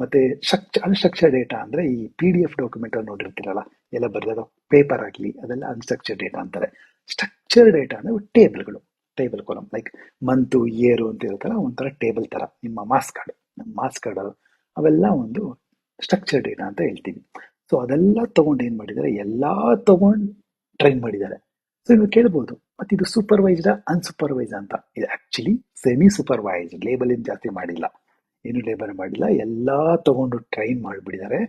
ಮತ್ತೆ ಶಕ್ಷ ಅನ್ಸ್ಟ್ರಕ್ಚರ್ ಡೇಟಾ ಅಂದ್ರೆ ಈ ಪಿ ಡಿ ಎಫ್ ಡಾಕ್ಯುಮೆಂಟ್ ಅಲ್ಲಿ ನೋಡಿರ್ತೀರಲ್ಲ, ಎಲ್ಲ ಬರೆದಾಗ ಪೇಪರ್ ಆಗಲಿ, ಅದೆಲ್ಲ ಅನ್ಸ್ಟ್ರಕ್ಚರ್ ಡೇಟಾ ಅಂತಾರೆ. ಸ್ಟ್ರಕ್ಚರ್ ಡೇಟಾ ಅಂದ್ರೆ ಟೇಬಲ್ಗಳು table column like month year ಅಂತ ಇರುತ್ತಲ್ಲ, ಒಂಥರ ಟೇಬಲ್ ತರ. ನಿಮ್ಮ ಮಾಸ್ ಕಾರ್ಡ್ ಮಾಸ್ ಕಾರ್ಡ್ ಅವೆಲ್ಲ ಒಂದು ಸ್ಟ್ರಕ್ಚರ್ ಡೇಟಾ ಅಂತ ಹೇಳ್ತೀವಿ ಸೊ ಅದೆಲ್ಲ ತಗೊಂಡು ಏನು ಮಾಡಿದ್ದಾರೆ? ಎಲ್ಲ ತಗೊಂಡು ಟ್ರೈನ್ ಮಾಡಿದ್ದಾರೆ. ಸೊ ನೀವು ಕೇಳ್ಬೋದು, ಮತ್ತೆ ಇದು ಸೂಪರ್ವೈಸ್ಡ್ ಅನ್ಸೂಪರ್ವೈಸ್ ಅಂತ. ಇದು ಆಕ್ಚುಲಿ ಸೆಮಿ ಸೂಪರ್ವೈಸ್ಡ್ ಲೇಬಲ್ ಏನು ಜಾಸ್ತಿ ಮಾಡಿಲ್ಲ. ಏನು ಲೇಬಲ್ ಮಾಡಿಲ್ಲ, ಎಲ್ಲ ತಗೊಂಡು ಟ್ರೈನ್ ಮಾಡಿಬಿಟ್ಟಿದ್ದಾರೆ.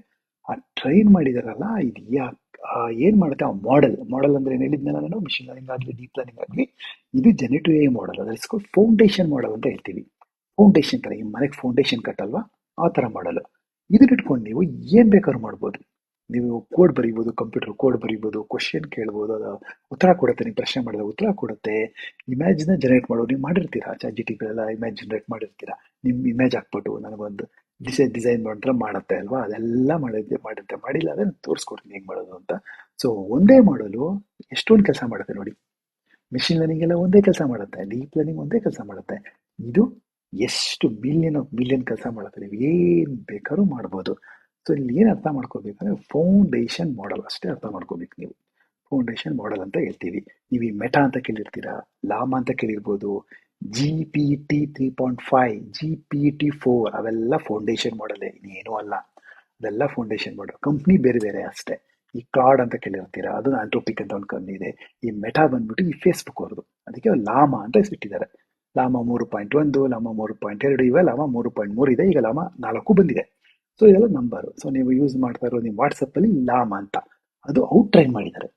ಆ ಟ್ರೈನ್ ಮಾಡಿದಾರಲ್ಲ, ಇದು ಯಾ ಏನ್ ಮಾಡುತ್ತೆ? ಆ ಮಾಡೆಲ್ ಮಾಡೆಲ್ ಅಂದ್ರೆ ಏನ್ ಹೇಳಿದ್ನಲ್ಲ ನಾನು? ಮಿಷಿನ್ ಲರ್ನಿಂಗ್ ಆಗಲಿ ಡೀಪ್ ಲರ್ನಿಂಗ್ ಆಗಲಿ, ಇದು ಜೆನೆಟಿವ್ ಎ ಮಾಡೆಲ್ ಅದ್ರ ಫೌಂಡೇಶನ್ ಮಾಡೆಲ್ ಅಂತ ಹೇಳ್ತೀವಿ. ಫೌಂಡೇಶನ್ ತರ, ಈ ಮನೆಗೆ ಫೌಂಡೇಶನ್ ಕಟ್ಟಲ್ವಾ? ಆ ತರ ಮಾಡಲ್ ಇದನ್ನ ಇಟ್ಕೊಂಡು ನೀವು ಏನ್ ಬೇಕಾದ್ರೂ ಮಾಡ್ಬೋದು. ನೀವು ಕೋಡ್ ಬರೀಬೋದು, ಕಂಪ್ಯೂಟರ್ ಕೋಡ್ ಬರೀಬೋದು ಕ್ವಶನ್ ಕೇಳ್ಬೋದು, ಅದು ಉತ್ತರ ಕೊಡುತ್ತೆ ನೀವು ಪ್ರಶ್ನೆ ಮಾಡಿದ ಉತ್ತರ ಕೊಡುತ್ತೆ. ಇಮೇಜ್ನ ಜನರೇಟ್ ಮಾಡೋದು ನೀವು ಮಾಡಿರ್ತೀರಾ? ಚಾಟ್ ಜಿ ಟಿಗಳೆಲ್ಲ ಇಮೇಜ್ ಜನರೇಟ್ ಮಾಡಿರ್ತೀರಾ? ನಿಮ್ಮ ಇಮೇಜ್ ಹಾಕ್ಬಿಟ್ಟು ನನಗೊಂದು ಡಿಸೈನ್ ಡಿಸೈನ್ ಮಾಡಿದ್ರೆ ಮಾಡುತ್ತೆ ಅಲ್ವಾ? ಅದೆಲ್ಲ ಮಾಡಿದ್ದೆ ಮಾಡುತ್ತೆ ಮಾಡಿಲ್ಲ ಅದನ್ನು ತೋರಿಸ್ಕೊಡ್ತೀನಿ ಹೆಂಗ್ ಮಾಡೋದು ಅಂತ. ಸೊ ಒಂದೇ ಮಾಡಲು ಎಷ್ಟೊಂದು ಕೆಲಸ ಮಾಡುತ್ತೆ ನೋಡಿ. ಮಿಷಿನ್ ಲರ್ನಿಂಗ್ ಎಲ್ಲ ಒಂದೇ ಕೆಲಸ ಮಾಡುತ್ತೆ ಡೀಪ್ ಲರ್ನಿಂಗ್ ಒಂದೇ ಕೆಲಸ ಮಾಡುತ್ತೆ. ಇದು ಎಷ್ಟು ಮಿಲಿಯನ್ ಆಫ್ ಮಿಲಿಯನ್ ಕೆಲಸ ಮಾಡುತ್ತೆ ನೀವು? ಏನು ಬೇಕಾದ್ರೂ ಮಾಡ್ಬೋದು. ಸೊ ಇಲ್ಲಿ ಏನು ಅರ್ಥ ಮಾಡ್ಕೋಬೇಕಂದ್ರೆ ಫೌಂಡೇಶನ್ ಮಾಡೆಲ್ ಅಷ್ಟೇ ಅರ್ಥ ಮಾಡ್ಕೋಬೇಕು ನೀವು. ಫೌಂಡೇಶನ್ ಮಾಡೆಲ್ ಅಂತ ಹೇಳ್ತೀವಿ. ನೀವು ಈ ಮೆಟಾ ಅಂತ ಕೇಳಿರ್ತೀರಾ? ಲಾಮ ಅಂತ ಕೇಳಿರ್ಬೋದು. G P T three point five G P T four ಅವೆಲ್ಲ ಫೌಂಡೇಶನ್ ಮಾಡಲೇ ಇನ್ನೇನೂ ಅಲ್ಲ. ಅದೆಲ್ಲ ಫೌಂಡೇಶನ್ ಮಾಡಲ್ ಕಂಪ್ನಿ ಬೇರೆ ಬೇರೆ ಅಷ್ಟೇ. ಈ ಕಾರ್ಡ್ ಅಂತ ಕೇಳಿರ್ತೀರಾ? ಅದು ಆಂಟ್ರೋಪಿಕ್ ಅಂತ ಒಂದು ಕಂಪ್ನಿ ಇದೆ. ಈ ಮೆಟಾ ಬಂದ್ಬಿಟ್ಟು ಈ ಫೇಸ್ಬುಕ್ ಅವ್ರದ್ದು. ಅದಕ್ಕೆ ಲಾಮ ಅಂತ ಹೆಸರಿಟ್ಟಿದ್ದಾರೆ. ಲಾಮ ಮೂರು ಪಾಯಿಂಟ್ ಒಂದು, ಲಾಮ ಮೂರು ಪಾಯಿಂಟ್ ಎರಡು, ಇವೆ ಲಾಮ ಮೂರು ಪಾಯಿಂಟ್ ಮೂರು ಇದೆ, ಈಗ ಲಾಮ ನಾಲ್ಕು ಬಂದಿದೆ. ಸೊ ಇದೆಲ್ಲ ನಂಬರ್ ಸೊ ನೀವು ಯೂಸ್ ಮಾಡ್ತಾ ಇರೋದು ನಿಮ್ಮ ವಾಟ್ಸಪ್ಪಲ್ಲಿ ಲಾಮ ಅಂತ. ಅದು ಔಟ್ ಟ್ರೈನ್ ಮಾಡಿದ್ದಾರೆ.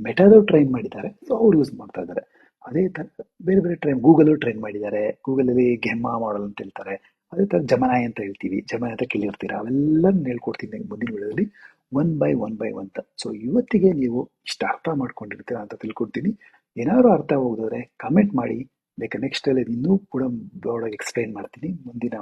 ಮೆಟಾದವ್ರು ಟ್ರೈನ್ ಮಾಡಿದ್ದಾರೆ. ಸೊ ಅವ್ರು ಯೂಸ್ ಮಾಡ್ತಾ ಇದ್ದಾರೆ. ಅದೇ ತರ ಬೇರೆ ಬೇರೆ ಟ್ರೈನ್ ಗೂಗಲ್ ಟ್ರೈನ್ ಮಾಡಿದ್ದಾರೆ. ಗೂಗಲ್ ಅಲ್ಲಿ ಗೆಮ್ಮ ಮಾಡಲ್ ಅಂತ ಹೇಳ್ತಾರೆ. ಅದೇ ತರ ಜಮನಾಯ್ ಅಂತ ಹೇಳ್ತೀವಿ. ಜಮನಾಯ್ ಅಂತ ಕೇಳಿರ್ತೀರಾ? ಅವೆಲ್ಲ ಹೇಳ್ಕೊಡ್ತೀನಿ ಮುಂದಿನ ವಿಡಿಯೋದಲ್ಲಿ. One by one by one ಅಂತ. ಸೊ ಇವತ್ತಿಗೆ ನೀವು ಇಷ್ಟ ಅರ್ಥ ಮಾಡ್ಕೊಂಡಿರ್ತೀರಾ ಅಂತ ತಿಳ್ಕೊಡ್ತೀನಿ. ಏನಾದ್ರು ಅರ್ಥ ಹೋಗಿದ್ರೆ ಕಮೆಂಟ್ ಮಾಡಿ. ಬೇಕಾದ್ರೆ ನೆಕ್ಸ್ಟ್ ಅಲ್ಲಿ ಇನ್ನೂ ಕೂಡ ಬ್ರಾಡಾಗಿ ಎಕ್ಸ್ಪ್ಲೈನ್ ಮಾಡ್ತೀನಿ ಮುಂದಿನ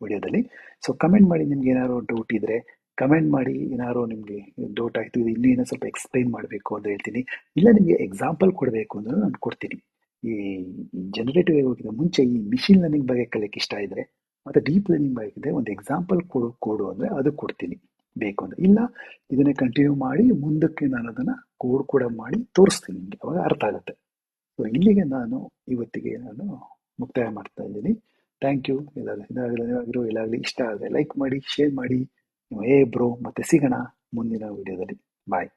ವಿಡಿಯೋದಲ್ಲಿ ಸೊ ಕಮೆಂಟ್ ಮಾಡಿ ನಿಮ್ಗೆ ಏನಾದ್ರು ಡೌಟ್ ಇದ್ರೆ ಕಮೆಂಟ್ ಮಾಡಿ ಏನಾದ್ರು ನಿಮಗೆ ಡೌಟ್ ಆಯ್ತು, ಇದು ಇನ್ನೂ ಏನೋ ಸ್ವಲ್ಪ ಎಕ್ಸ್ಪ್ಲೈನ್ ಮಾಡಬೇಕು ಅಂತ ಹೇಳ್ತೀನಿ. ಇಲ್ಲ ನಿಮಗೆ ಎಕ್ಸಾಂಪಲ್ ಕೊಡಬೇಕು ಅಂದ್ರೆ ನಾನು ಕೊಡ್ತೀನಿ. ಈ ಜನರೇಟಿವ್ ಹೋಗಿದ ಮುಂಚೆ ಈ ಮಿಷಿನ್ ಲರ್ನಿಂಗ್ ಬಗ್ಗೆ ಕಲಿಯಕ್ಕೆ ಇಷ್ಟ ಇದ್ರೆ, ಮತ್ತೆ ಡೀಪ್ ಲರ್ನಿಂಗ್ ಬಗ್ಗೆ ಒಂದು ಎಕ್ಸಾಂಪಲ್ ಕೊಡು ಕೊಡು ಅಂದ್ರೆ ಅದು ಕೊಡ್ತೀನಿ. ಬೇಕು ಅಂದ್ರೆ. ಇಲ್ಲ, ಇದನ್ನೇ ಕಂಟಿನ್ಯೂ ಮಾಡಿ ಮುಂದಕ್ಕೆ ನಾನು ಅದನ್ನ ಕೋಡ್ ಕೂಡ ಮಾಡಿ ತೋರಿಸ್ತೀನಿ ನಿಮಗೆ. ಅವಾಗ ಅರ್ಥ ಆಗುತ್ತೆ. ಸೊ ಇಲ್ಲಿಗೆ ನಾನು ಇವತ್ತಿಗೆ ನಾನು ಮುಕ್ತಾಯ ಮಾಡ್ತಾ ಇದ್ದೀನಿ. ಥ್ಯಾಂಕ್ ಯು ಇದಾಗಲಿ ಇದಾಗಲಿ ಇಲ್ಲಾಗಲಿ ಇಷ್ಟ ಆದರೆ ಲೈಕ್ ಮಾಡಿ ಶೇರ್ ಮಾಡಿ. ನೀವು ಏ ಬ್ರೋ ಮತ್ತೆ ಸಿಗೋಣ ಮುಂದಿನ ವಿಡಿಯೋದಲ್ಲಿ ಬಾಯ್